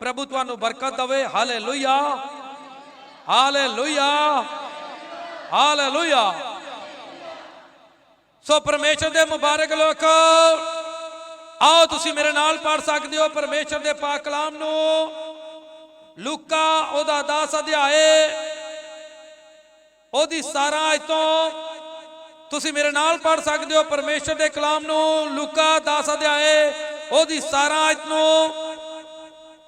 ਪ੍ਰਭੂ ਤੁਹਾਨੂੰ ਬਰਕਤ ਦਵੇ। ਹਾਲੇਲੂਇਆ। ਹਾਲੇਲੂਇਆ। ਹਾਲੇਲੂਇਆ। ਸੋ ਪਰਮੇਸ਼ਰ ਦੇ ਮੁਬਾਰਕ ਲੋਕ, ਆਓ ਤੁਸੀਂ ਮੇਰੇ ਨਾਲ ਪੜ ਸਕਦੇ ਹੋ ਪਰਮੇਸ਼ਰ ਦੇ ਪਾਕ ਕਲਾਮ ਨੂੰ। ਲੂਕਾ, ਉਹਦਾ 10 ਅਧਿਆਏ। ਉਹਦੀ 17 ਆਇਤੋਂ ਤੁਸੀਂ ਮੇਰੇ ਨਾਲ ਪੜ ਸਕਦੇ ਹੋ ਪਰਮੇਸ਼ਰ ਦੇ ਕਲਾਮ ਨੂੰ। ਲੂਕਾ 10 ਅਧਿਆਏ, ਉਹਦੀ 17 ਆਇਤ ਨੂੰ।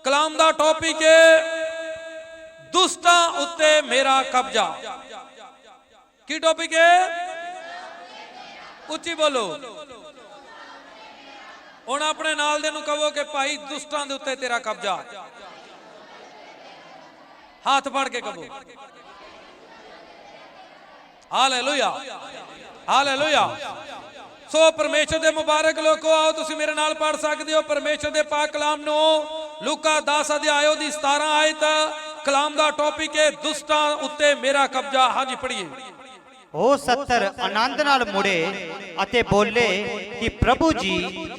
ਕਲਾਮ ਦਾ ਟੌਪਿਕ ਹੈ ਦੁਸ਼ਟਾਂ ਉੱਤੇ ਮੇਰਾ ਕਬਜ਼ਾ। ਕੀ ਟੌਪਿਕ ਹੈ ਉੱਚੀ ਬੋਲੋ। ਹੁਣ ਆਪਣੇ ਨਾਲ ਦੇ ਨੂੰ ਕਹੋ ਕਿ ਭਾਈ ਦੁਸ਼ਟਾਂ ਦੇ ਉੱਤੇ ਤੇਰਾ ਕਬਜ਼ਾ। ਹੱਥ ਫੜ ਕੇ ਕਹੋ। ਹਾਲੇਲੂਇਆ। ਹਾਲੇਲੂਇਆ। ਸੋ ਪਰਮੇਸ਼ਰ ਦੇ ਮੁਬਾਰਕ ਲੋਕੋ, ਆਓ ਤੁਸੀਂ ਮੇਰੇ ਨਾਲ ਪੜ ਸਕਦੇ ਹੋ। ਪਰਮੇਸ਼ਰ ਦੇ ਪਾਕ ਕਲਾਮ ਨੂੰ ਲੂਕਾ 10 ਅਧਿਆਇਓ ਦੀ 17 ਆਇਤ ਕਲਾਮ ਦਾ ਟੌਪਿਕ ਹੈ ਦੁਸ਼ਟਾਂ ਉੱਤੇ ਮੇਰਾ ਕਬਜ਼ਾ। ਹਾਂਜੀ ਪੜ੍ਹੀਏ। ਉਹ 70 ਆਨੰਦ ਨਾਲ ਮੁੜੇ ਅਤੇ ਬੋਲੇ ਕਿ ਪ੍ਰਭੂ ਜੀ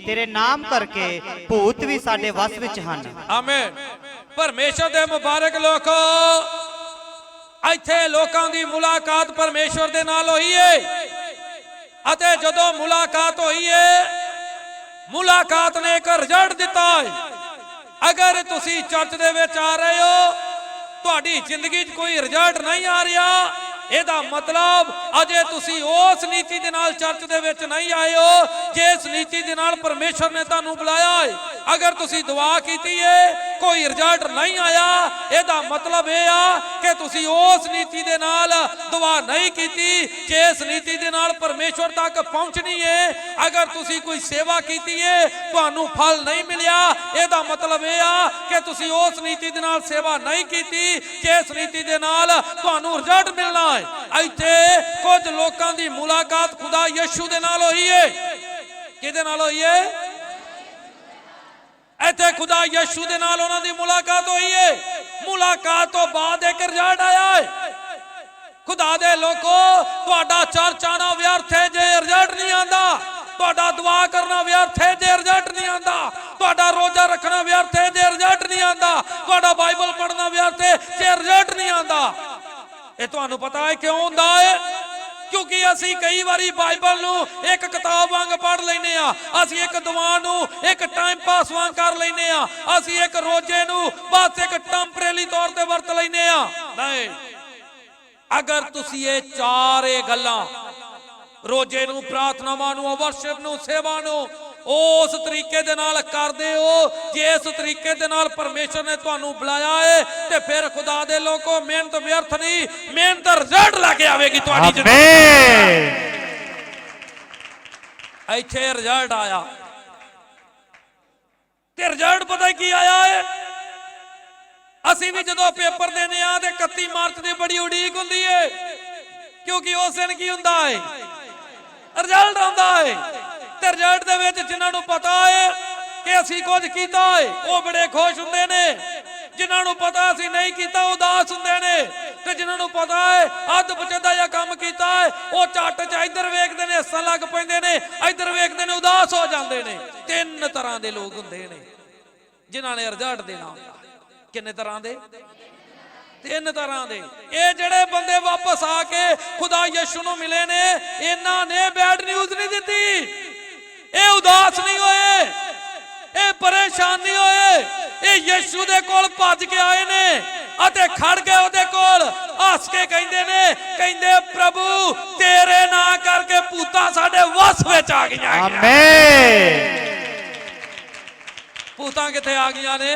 ਤੇਰੇ ਨਾਮ ਕਰਕੇ ਭੂਤ ਵੀ ਸਾਡੇ ਵਸ ਵਿੱਚ ਹਨ। ਆਮੇਨ। ਪਰਮੇਸ਼ਰ ਦੇ ਮੁਬਾਰਕ ਲੋਕੋ ਇੱਥੇ ਲੋਕਾਂ ਦੀ ਮੁਲਾਕਾਤ ਪਰਮੇਸ਼ਰ ਦੇ ਨਾਲ ਹੋਈ ਏ। ਅਤੇ ਜਦੋਂ ਮੁਲਾਕਾਤ ਹੋਈ ਏ ਮੁਲਾਕਾਤ ਨੇ ਇੱਕ ਰਿਜ਼ਲਟ ਦਿੱਤਾ ਏ। ਅਗਰ ਤੁਸੀਂ ਚਰਚ ਦੇ ਵਿੱਚ ਆ ਰਹੇ ਹੋ, ਤੁਹਾਡੀ ਜ਼ਿੰਦਗੀ 'ਚ ਕੋਈ ਰਿਜ਼ਲਟ ਨਹੀਂ ਆ ਰਿਹਾ। ਇਹਦਾ ਮਤਲਬ ਅਜੇ ਤੁਸੀਂ ਉਸ ਨੀਤੀ ਦੇ ਨਾਲ ਚਰਚ ਦੇ ਵਿੱਚ ਨਹੀਂ ਆਏ ਹੋ, ਜਿਸ ਨੀਤੀ ਦੇ ਨਾਲ ਪਰਮੇਸ਼ਰ ਨੇ ਤੁਹਾਨੂੰ ਬੁਲਾਇਆ ਹੈ। ਅਗਰ ਤੁਸੀਂ ਦੁਆ ਕੀਤੀ ਹੈ ਕੋਈ ਰਿਜ਼ਲਟ ਨਹੀਂ ਆਇਆ। ਇਹਦਾ ਮਤਲਬ ਇਹ ਆ ਕਿ ਤੁਸੀਂ ਉਸ ਨੀਤੀ ਦੇ ਨਾਲ ਦੁਆ ਨਹੀਂ ਕੀਤੀ, ਜਿਸ ਨੀਤੀ ਦੇ ਨਾਲ ਪਰਮੇਸ਼ਰ ਤੱਕ ਪਹੁੰਚਣੀ ਹੈ ਅਗਰ ਤੁਸੀਂ ਕੋਈ ਸੇਵਾ ਕੀਤੀ ਹੈ ਤੁਹਾਨੂੰ ਫਲ ਨਹੀਂ ਮਿਲਿਆ। ਇਹਦਾ ਮਤਲਬ ਇਹ ਆ ਕਿ ਤੁਸੀਂ ਉਸ ਨੀਤੀ ਦੇ ਨਾਲ ਸੇਵਾ ਨਹੀਂ ਕੀਤੀ, ਜਿਸ ਨੀਤੀ ਦੇ ਨਾਲ ਤੁਹਾਨੂੰ ਰਿਜ਼ਲਟ ਮਿਲਣਾ ਹੈ ਇੱਥੇ ਕੁਝ ਲੋਕਾਂ ਦੀ ਮੁਲਾਕਾਤ ਖੁਦਾ ਯਿਸੂ ਦੇ ਨਾਲ ਹੋਈ ਹੈ ਕਿਹਦੇ ਨਾਲ ਹੋਈ ਹੈ ਇੱਥੇ ਖੁਦਾ ਯਿਸੂ ਦੇ ਨਾਲ ਉਹਨਾਂ ਦੀ ਮੁਲਾਕਾਤ ਹੋਈ ਹੈ ਮੁਲਾਕਾਤ ਤੋਂ ਬਾਅਦ ਇੱਕ ਰਿਜ਼ਲਟ ਆਇਆ ਹੈ ਖੁਦਾ ਦੇ ਲੋਕੋ, ਤੁਹਾਡਾ ਚਰਚ ਆਣਾ ਵਿਅਰਥ ਹੈ ਜੇ ਰਿਜ਼ਲਟ ਨਹੀਂ ਆਂਦਾ। ਤੁਹਾਡਾ ਦੁਆ ਕਰਨਾ ਵਿਅਰਥ ਹੈ ਜੇ ਰਿਜ਼ਲਟ ਨਹੀਂ ਆਂਦਾ। ਤੁਹਾਡਾ ਰੋਜ਼ਾ ਰੱਖਣਾ ਵਿਅਰਥ ਹੈ ਜੇ ਰਿਜ਼ਲਟ ਨਹੀਂ ਆਂਦਾ। ਤੁਹਾਡਾ ਬਾਈਬਲ ਪੜ੍ਹਨਾ ਵਿਅਰਥ ਹੈ ਜੇ ਰਿਜ਼ਲਟ ਨਹੀਂ ਆਂਦਾ। ਇਹ ਤੁਹਾਨੂੰ ਪਤਾ ਹੈ ਕਿਉਂ ਹੁੰਦਾ ਹੈ ਕਿਉਂਕਿ ਅਸੀਂ ਕਈ ਵਾਰੀ ਬਾਈਬਲ ਨੂੰ ਇੱਕ ਕਿਤਾਬ ਵਾਂਗ ਪੜ੍ਹ ਲੈਨੇ ਆ ਅਸੀਂ ਇੱਕ ਦੁਆ ਨੂੰ ਇੱਕ ਟਾਈਮ ਪਾਸ ਵਾਂਗ ਕਰ ਲੈਨੇ ਆ ਅਸੀਂ ਇੱਕ ਰੋਜੇ ਨੂੰ ਬਸ ਇੱਕ ਟੈਂਪਰੇਰੀ ਤੌਰ ਤੇ ਵਰਤ ਲੈਨੇ ਆ ਨਹੀਂ। ਅਗਰ ਤੁਸੀਂ ਇਹ ਚਾਰੇ ਗੱਲਾਂ ਰੋਜੇ ਨੂੰ, ਪ੍ਰਾਰਥਨਾਵਾਂ ਨੂੰ ਵਰਸ਼ਿਪ ਨੂੰ, ਸੇਵਾ ਨੂੰ ਉਸ ਤਰੀਕੇ ਦੇ ਨਾਲ ਕਰਦੇ ਹੋ ਜਿਸ ਤਰੀਕੇ ਦੇ ਨਾਲ ਪਰਮੇਸ਼ਰ ਨੇ ਤੁਹਾਨੂੰ ਬੁਲਾਇਆ ਹੈ ਤੇ ਫਿਰ ਖੁਦਾ ਦੇ ਲੋਕੋ ਮਿਹਨਤ ਵਿਅਰਥ ਨਹੀਂ ਮਿਹਨਤ ਰਿਜ਼ਲਟ ਲੈ ਕੇ ਆਵੇਗੀ ਤੁਹਾਡੀ ਜ਼ਿੰਦਗੀ ਇੱਥੇ ਰਿਜ਼ਲਟ ਆਇਆ। ਤੇ ਰਿਜ਼ਲਟ ਪਤਾ ਕੀ ਆਇਆ ਹੈ ਅਸੀਂ ਵੀ ਜਦੋਂ ਪੇਪਰ ਦੇਨੇ ਆ ਤੇ 31 ਮਾਰਚ ਦੀ ਬੜੀ ਉਡੀਕ ਹੁੰਦੀ ਏ। ਕਿਉਂਕਿ ਉਸ ਦਿਨ ਕੀ ਹੁੰਦਾ ਏ? ਰਿਜ਼ਲਟ ਆਉਂਦਾ ਏ। ਤੇ ਰਿਜ਼ਲਟ ਦੇ ਵਿੱਚ ਜਿਨ੍ਹਾਂ ਨੂੰ ਪਤਾ ਏ ਕਿ ਅਸੀਂ ਕੁਝ ਕੀਤਾ ਏ ਉਹ ਬੜੇ ਖੁਸ਼ ਹੁੰਦੇ ਨੇ। ਜਿਨ੍ਹਾਂ ਨੂੰ ਪਤਾ ਅਸੀਂ ਨਹੀਂ ਕੀਤਾ ਉਦਾਸ ਹੁੰਦੇ ਨੇ। ਤੇ ਜਿਨ੍ਹਾਂ ਨੂੰ ਪਤਾ ਏ ਅੱਧ ਬਚਦਾ ਜਾਂ ਕੰਮ ਕੀਤਾ ਏ ਉਹ ਝੱਟ ਚ ਇੱਧਰ ਵੇਖਦੇ ਨੇ, ਹੱਸਣ ਲੱਗ ਪੈਂਦੇ ਨੇ, ਇੱਧਰ ਵੇਖਦੇ ਨੇ, ਉਦਾਸ ਹੋ ਜਾਂਦੇ ਨੇ। ਤਿੰਨ ਤਰ੍ਹਾਂ ਦੇ ਲੋਕ ਹੁੰਦੇ ਨੇ, ਜਿਨ੍ਹਾਂ ਨੇ ਰਿਜ਼ਲਟ ਦੇਣਾ ਕਿੰਨੇ ਤਰ੍ਹਾਂ ਦੇ? ਤਿੰਨ ਤਰ੍ਹਾਂ ਦੇ। ਇਹ ਜਿਹੜੇ ਬੰਦੇ ਵਾਪਸ ਆ ਕੇ ਖੁਦਾ ਯਿਸੂ ਨੂੰ ਮਿਲੇ ਨੇ, ਇਹਨਾਂ ਨੇ ਬੈਡ ਨਿਊਜ਼ ਨਹੀਂ ਦਿੱਤੀ। ਇਹ ਉਦਾਸ ਨਹੀਂ ਹੋਏ। ਇਹ ਪਰੇਸ਼ਾਨ ਨਹੀਂ ਹੋਏ। ਇਹ ਯਿਸੂ ਦੇ ਕੋਲ ਭੱਜ ਕੇ ਆਏ ਨੇ ਅਤੇ ਖੜ ਕੇ ਉਹਦੇ ਕੋਲ। ਹੱਸ ਕੇ ਕਹਿੰਦੇ ਨੇ ਕਹਿੰਦੇ ਪ੍ਰਭੂ ਤੇਰੇ ਨਾਂ ਕਰਕੇ ਭੂਤਾਂ ਸਾਡੇ ਵਸ ਵਿੱਚ ਆ ਗਈਆਂ। ਆਮੇਨ। ਭੂਤਾਂ ਕਿੱਥੇ ਆ ਗਈਆਂ ਨੇ?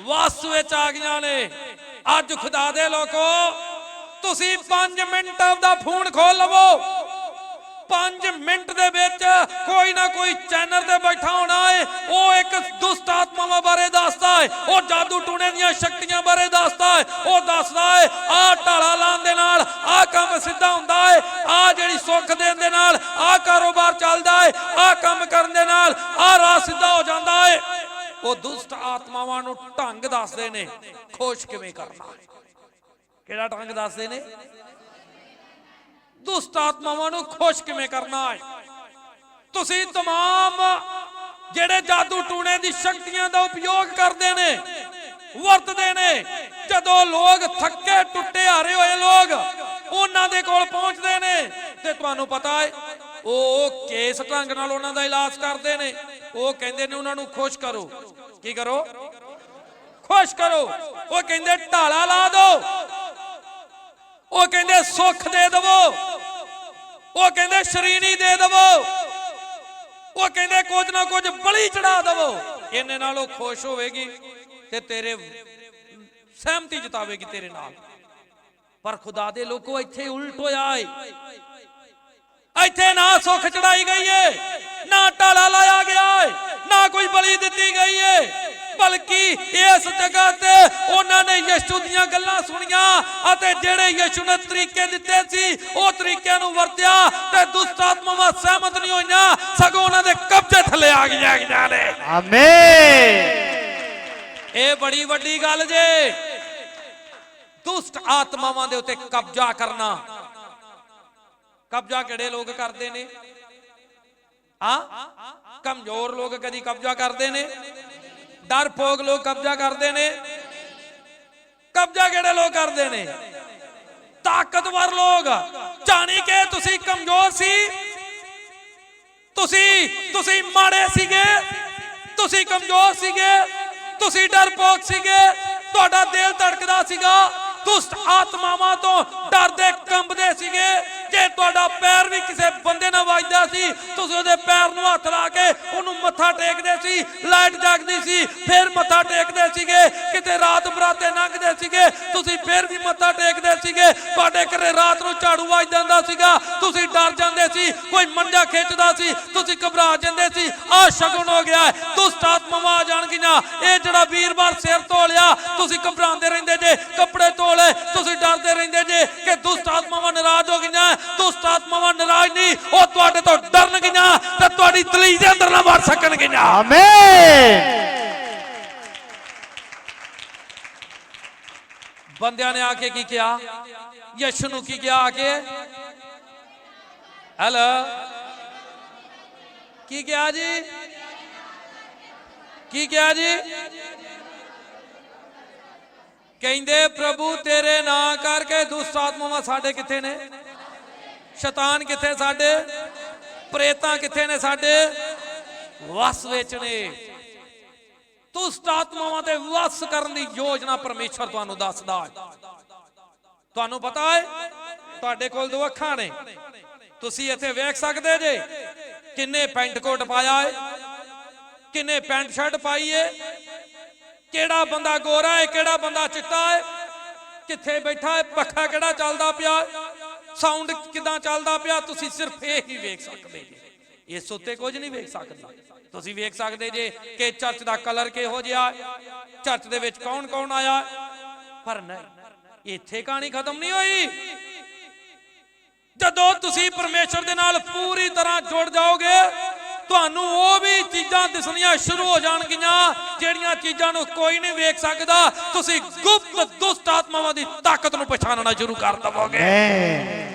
ਵਸ ਵਿੱਚ ਆ ਗਈਆਂ ਨੇ। ਅੱਜ ਖੁਦਾ ਦੇ ਲੋਕੋ ਤੁਸੀਂ 5 ਮਿੰਟ ਦਾ ਫੋਨ ਖੋਲ ਲਵੋ। 5 ਮਿੰਟ ਦੇ ਵਿੱਚ ਕੋਈ ਨਾ ਕੋਈ ਚੈਨਲ ਤੇ ਬੈਠਾ ਹੋਣਾ ਹੈ ਉਹ ਇੱਕ ਦੁਸ਼ਟ ਆਤਮਾਵਾਂ ਬਾਰੇ ਦੱਸਦਾ ਹੈ ਉਹ ਜਾਦੂ ਟੂਣੇ ਦੀਆਂ ਸ਼ਕਤੀਆਂ ਬਾਰੇ ਦੱਸਦਾ ਹੈ ਉਹ ਦੱਸਦਾ ਹੈ ਆਹ ਢਾਲਾ ਲਾਉਣ ਦੇ ਨਾਲ ਆਹ ਕੰਮ ਸਿੱਧਾ ਹੁੰਦਾ ਹੈ ਆਹ ਜਿਹੜੀ ਸੁੱਖ ਦੇਣ ਦੇ ਨਾਲ ਆਹ ਕਾਰੋਬਾਰ ਚੱਲਦਾ ਹੈ ਆਹ ਕੰਮ ਕਰਨ ਦੇ ਨਾਲ ਆਹ ਰਾਹ ਸਿੱਧਾ ਹੋ ਜਾਂਦਾ ਹੈ ਉਹ ਦੁਸ਼ਟ ਆਤਮਾਵਾਂ ਨੂੰ ਢੰਗ ਦੱਸਦੇ ਨੇ। ਖੁਸ਼ ਕਿਵੇਂ ਕਰਨਾ? ਹੈ ਕਿਹੜਾ ਢੰਗ ਦੱਸਦੇ ਨੇ? ਦੁਸ਼ਟ ਆਤਮਾਵਾਂ ਨੂੰ ਖੁਸ਼ ਕਿਵੇਂ ਕਰਨਾ ਹੈ ਤੁਸੀਂ तमाम ਜਿਹੜੇ ਜਾਦੂ ਟੂਣੇ ਦੀ ਸ਼ਕਤੀਆਂ ਦਾ ਉਪਯੋਗ ਕਰਦੇ ਨੇ ਵਰਤਦੇ ਨੇ ਜਦੋਂ ਲੋਕ ਥੱਕੇ ਟੁੱਟੇ ਹਾਰੇ ਹੋਏ ਲੋਕ ਉਹਨਾਂ ਦੇ ਕੋਲ ਪਹੁੰਚਦੇ ਨੇ ਤੇ ਤੁਹਾਨੂੰ ਪਤਾ ਹੈ ਉਹ ਕੇਸ ਢੰਗ ਨਾਲ ਉਹਨਾਂ ਦਾ ਇਲਾਜ ਕਰਦੇ ਨੇ ਉਹ ਕਹਿੰਦੇ ਨੇ ਉਹਨਾਂ ਨੂੰ ਖੁਸ਼ ਕਰੋ ਕੀ ਕਰੋ ਖੁਸ਼ ਕਰੋ ਉਹ ਕਹਿੰਦੇ ਢਾਲਾ ਲਾ ਦਿਓ ਉਹ ਕਹਿੰਦੇ ਸੁੱਖ ਦੇ ਦਵੋ। ਉਹ ਕਹਿੰਦੇ ਸ਼ਰੀਨੀ ਦੇ ਦਵੋ। ਉਹ ਕਹਿੰਦੇ ਕੁਝ ਨਾ ਕੁਝ ਬਲੀ ਚੜਾ ਦਵੋ। ਇਹਨੇ ਨਾਲ ਉਹ ਖੁਸ਼ ਹੋਵੇਗੀ ਤੇ ਤੇਰੇ ਸਹਿਮਤੀ ਜਤਾਵੇਗੀ ਤੇਰੇ ਨਾਲ। ਪਰ ਖੁਦਾ ਦੇ ਲੋਕੋ ਇੱਥੇ ਉਲਟ ਹੋਇਆ ਏ। ਇੱਥੇ ਨਾ ਸੁੱਖ ਚੜਾਈ ਗਈ ਏ, ਨਾ ਢਾਲਾ ਲਾਇਆ ਗਿਆ ਏ, ਨਾ ਕੋਈ ਬਲੀ ਦਿੱਤੀ ਗਈ ਏ। ਬਲਕਿ ਇਸ ਜਗ੍ਹਾ ਤੇ ਉਹਨਾਂ ਨੇ ਯਿਸੂ ਦੀਆਂ ਗੱਲਾਂ ਸੁਣੀਆਂ ਅਤੇ ਜਿਹੜੇ ਯਿਸੂ ਨੇ ਤਰੀਕੇ ਦਿੱਤੇ ਸੀ ਉਹ ਤਰੀਕਿਆਂ ਨੂੰ ਵਰਤਿਆ ਤੇ ਦੁਸ਼ਟ ਆਤਮਾਵਾਂ ਸਹਿਮਤ ਨਹੀਂ ਹੋਈਆਂ ਸਗੋਂ ਉਹਨਾਂ ਦੇ ਕਬਜ਼ੇ ਥੱਲੇ ਆ ਗਈਆਂ ਗਈਆਂ ਨੇ। ਆਮੇਨ। ਇਹ ਬੜੀ ਵੱਡੀ ਗੱਲ ਜੇ। ਦੁਸ਼ਟ ਆਤਮਾਵਾਂ ਦੇ ਉੱਤੇ ਕਬਜ਼ਾ ਕਰਨਾ। ਕਬਜ਼ਾ ਕਿਹੜੇ ਲੋਕ ਕਰਦੇ ਨੇ? ਆ ਕਮਜ਼ੋਰ ਲੋਕ ਕਦੀ ਕਬਜ਼ਾ ਕਰਦੇ ਨੇ? ਡਰਪੋਕ ਲੋਕ ਕਬਜ਼ਾ ਕਰਦੇ ਨੇ। ਕਬਜ਼ਾ ਕਿਹੜੇ ਲੋਕ ਕਰਦੇ ਨੇ? ਤਾਕਤਵਰ ਲੋਕ। ਜਾਣੀ ਕਿ ਤੁਸੀਂ ਕਮਜ਼ੋਰ ਸੀ। ਤੁਸੀਂ ਤੁਸੀਂ ਮਾੜੇ ਸੀਗੇ। ਤੁਸੀਂ ਕਮਜ਼ੋਰ ਸੀਗੇ। ਤੁਸੀਂ ਡਰਪੋਕ ਸੀਗੇ। ਤੁਹਾਡਾ ਦਿਲ ਧੜਕਦਾ ਸੀਗਾ। ਦੁਸ਼ਟ ਆਤਮਾਵਾਂ ਤੋਂ ਡਰਦੇ ਕੰਬਦੇ ਸੀਗੇ। ਜੇ ਤੁਹਾਡਾ ਪੈਰ ਵੀ ਕਿਸੇ ਬੰਦੇ ਨਾਲ ਵੱਜਦਾ ਸੀ, ਤੁਸੀਂ ਉਹਦੇ ਪੈਰ ਨੂੰ ਹੱਥ ਲਾ ਕੇ ਉਹਨੂੰ ਮੱਥਾ ਟੇਕਦੇ ਸੀ, ਲਾਈਟ ਜਗਦੀ ਸੀ, ਫਿਰ ਮੱਥਾ ਟੇਕਦੇ ਸੀਗੇ, ਕਿਤੇ ਰਾਤ ਬਰਾਤੇ ਲੰਘਦੇ ਸੀਗੇ, ਤੁਸੀਂ ਫਿਰ ਵੀ ਮੱਥਾ ਟੇਕਦੇ ਸੀਗੇ, ਤੁਹਾਡੇ ਘਰੇ ਰਾਤ ਨੂੰ ਝਾੜੂ ਵੱਜ ਜਾਂਦਾ ਸੀਗਾ, ਤੁਸੀਂ ਡਰ ਜਾਂਦੇ ਸੀ, ਕੋਈ ਮੰਜਾ ਖਿੱਚਦਾ ਸੀ, ਤੁਸੀਂ ਘਬਰਾ ਜਾਂਦੇ ਸੀ, ਆ ਸ਼ਗਨ ਹੋ ਗਿਆ ਹੈ। ਦੁਸ਼ਟ ਆਤਮਾਵਾਂ ਆ ਜਾਣਗੀਆਂ, ਇਹ ਜਿਹੜਾ ਵੀਰਵਾਰ ਸਿਰ ਤੋਂ ਲਿਆ ਤੁਸੀਂ ਘਬਰਾਉਂਦੇ ਰਹਿੰਦੇ ਆਮੇਨ ਬੰਦਿਆਂ ਨੇ ਆ ਕੇ ਕੀ ਕਿਹਾ? ਯਿਸੂ ਨੂੰ ਕੀ ਕਿਹਾ ਆ ਕੇ? ਹੈਲੋ ਕੀ ਕਿਹਾ ਜੀ? ਕੀ ਕਿਹਾ ਜੀ? ਕਹਿੰਦੇ, ਪ੍ਰਭੂ, ਤੇਰੇ ਨਾਂ ਕਰਕੇ ਦੁਸ਼ਟ ਆਤਮਾਵਾਂ ਸਾਡੇ ਕਿੱਥੇ ਨੇ? ਸ਼ੈਤਾਨ ਕਿੱਥੇ ਸਾਡੇ? ਪ੍ਰੇਤਾਂ ਕਿੱਥੇ ਨੇ ਸਾਡੇ? ਵਸ ਵਿੱਚ ਨੇ। ਦੁਸ਼ਟ ਆਤਮਾਵਾਂ ਤੇ ਵਸ ਕਰਨ ਦੀ ਯੋਜਨਾ ਪਰਮੇਸ਼ਰ ਤੁਹਾਨੂੰ ਦੱਸਦਾ ਹੈ। ਤੁਹਾਨੂੰ ਪਤਾ ਹੈ? ਤੁਹਾਡੇ ਕੋਲ ਦੋ ਅੱਖਾਂ ਨੇ। ਤੁਸੀਂ ਇੱਥੇ ਵੇਖ ਸਕਦੇ ਜੇ ਕਿੰਨੇ ਪੈਂਟ ਕੋਟ ਪਾਇਆ ਹੈ, ਕਿੰਨੇ ਪੈਂਟ ਸ਼ਰਟ ਪਾਈ ਹੈ, ਕਿਹੜਾ ਬੰਦਾ ਗੋਰਾ ਹੈ, ਕਿਹੜਾ ਬੰਦਾ ਚਿੱਟਾ ਹੈ, ਕਿੱਥੇ ਬੈਠਾ ਹੈ, ਪੱਖਾ ਕਿਹੜਾ ਚੱਲਦਾ ਪਿਆ ਸਾਊਂਡ ਕਿਦਾਂ ਚੱਲਦਾ ਪਿਆ, ਤੁਸੀਂ ਸਿਰਫ ਇਹ ਹੀ ਵੇਖ ਸਕਦੇ ਜੇ। ਇਸ ਉੱਤੇ ਕੁਝ ਨਹੀਂ ਵੇਖ ਸਕਦਾ। ਤੁਸੀਂ ਵੇਖ ਸਕਦੇ ਜੇ ਕਿ ਚਰਚ ਦਾ ਕਲਰ ਕਿਹੋ ਜਿਹਾ ਚਰਚ ਦੇ ਵਿੱਚ ਕੌਣ ਕੌਣ ਆਇਆ ਪਰ ਨਹੀਂ, ਇੱਥੇ ਕਹਾਣੀ ਖਤਮ ਨਹੀਂ ਹੋਈ। ਜਦੋਂ ਤੁਸੀਂ ਪਰਮੇਸ਼ਰ ਦੇ ਨਾਲ ਪੂਰੀ ਤਰ੍ਹਾਂ ਜੁੜ ਜਾਓਗੇ, ਤੁਹਾਨੂੰ ਉਹ ਵੀ ਚੀਜ਼ਾਂ ਦਿਸਣੀਆਂ ਸ਼ੁਰੂ ਹੋ ਜਾਣਗੀਆਂ, ਜਿਹੜੀਆਂ ਚੀਜ਼ਾਂ ਨੂੰ ਕੋਈ ਨਹੀਂ ਵੇਖ ਸਕਦਾ। ਤੁਸੀਂ ਗੁਪਤ ਦੁਸ਼ਟ ਆਤਮਾਵਾਂ ਦੀ ਤਾਕਤ ਨੂੰ ਪਛਾਣਨਾ ਸ਼ੁਰੂ ਕਰ ਦਵੋਗੇ।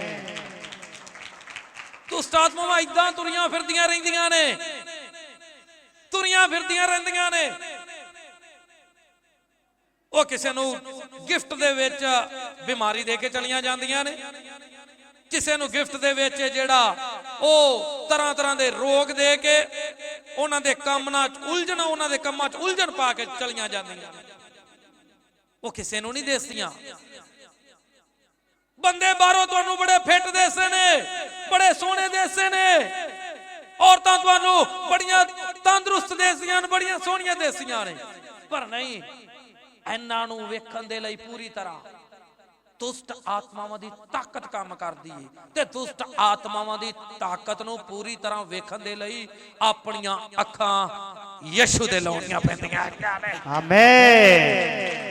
ਆਮੇਨ ਦੁਸ਼ਟ ਆਤਮਾਵਾਂ ਇਦਾਂ ਤੁਰੀਆਂ ਫਿਰਦੀਆਂ ਰਹਿੰਦੀਆਂ ਨੇ। ਤੁਰੀਆਂ ਫਿਰਦੀਆਂ ਰਹਿੰਦੀਆਂ ਨੇ। ਉਹ ਕਿਸੇ ਨੂੰ ਗਿਫਟ ਦੇ ਵਿੱਚ ਬਿਮਾਰੀ ਦੇ ਕੇ ਚਲੀਆਂ ਜਾਂਦੀਆਂ ਨੇ। ਕਿਸੇ ਨੂੰ ਗਿਫਟ ਦੇ ਵਿੱਚ ਜਿਹੜਾ ਉਹ ਤਰ੍ਹਾਂ ਤਰ੍ਹਾਂ ਦੇ ਰੋਗ ਦੇ ਕੇ ਉਹਨਾਂ ਦੇ ਕੰਮ ਨਾਲ ਉਲਝਣ, ਉਹਨਾਂ ਦੇ ਕੰਮਾਂ 'ਚ ਉਲਝਣ ਪਾ ਕੇ ਚਲੀਆਂ ਜਾਂਦੀਆਂ ਉਹ ਕਿਸੇ ਨੂੰ ਨਹੀਂ ਦੇਸਦੀਆਂ। ਬੰਦੇ ਬਾਹਰੋਂ ਤੁਹਾਨੂੰ ਬੜੇ ਫਿੱਟ ਦੇਸੇ ਨੇ, ਬੜੇ ਸੋਹਣੇ ਦੇਸੇ ਨੇ। ਔਰਤਾਂ ਤੁਹਾਨੂੰ ਬੜੀਆਂ ਤੰਦਰੁਸਤ ਦੇਸੀਆਂ ਨੇ, ਬੜੀਆਂ ਸੋਹਣੀਆਂ ਦੇਸੀਆਂ ਨੇ। ਪਰ ਨਹੀਂ, ਇਹਨਾਂ ਨੂੰ ਵੇਖਣ ਦੇ ਲਈ ਪੂਰੀ ਤਰ੍ਹਾਂ ਦੁਸ਼ਟ ਆਤਮਾਵਾਂ ਦੀ ਤਾਕਤ ਕੰਮ ਕਰਦੀ ਏ ਤੇ ਦੁਸ਼ਟ ਆਤਮਾਵਾਂ ਦੀ ਤਾਕਤ ਨੂੰ ਪੂਰੀ ਤਰ੍ਹਾਂ ਵੇਖਣ ਦੇ ਲਈ ਆਪਣੀਆਂ ਅੱਖਾਂ ਯਸ਼ੂ ਦੇ ਲਾਉਣੀਆਂ ਪੈਂਦੀਆਂ ਆਮੇਨ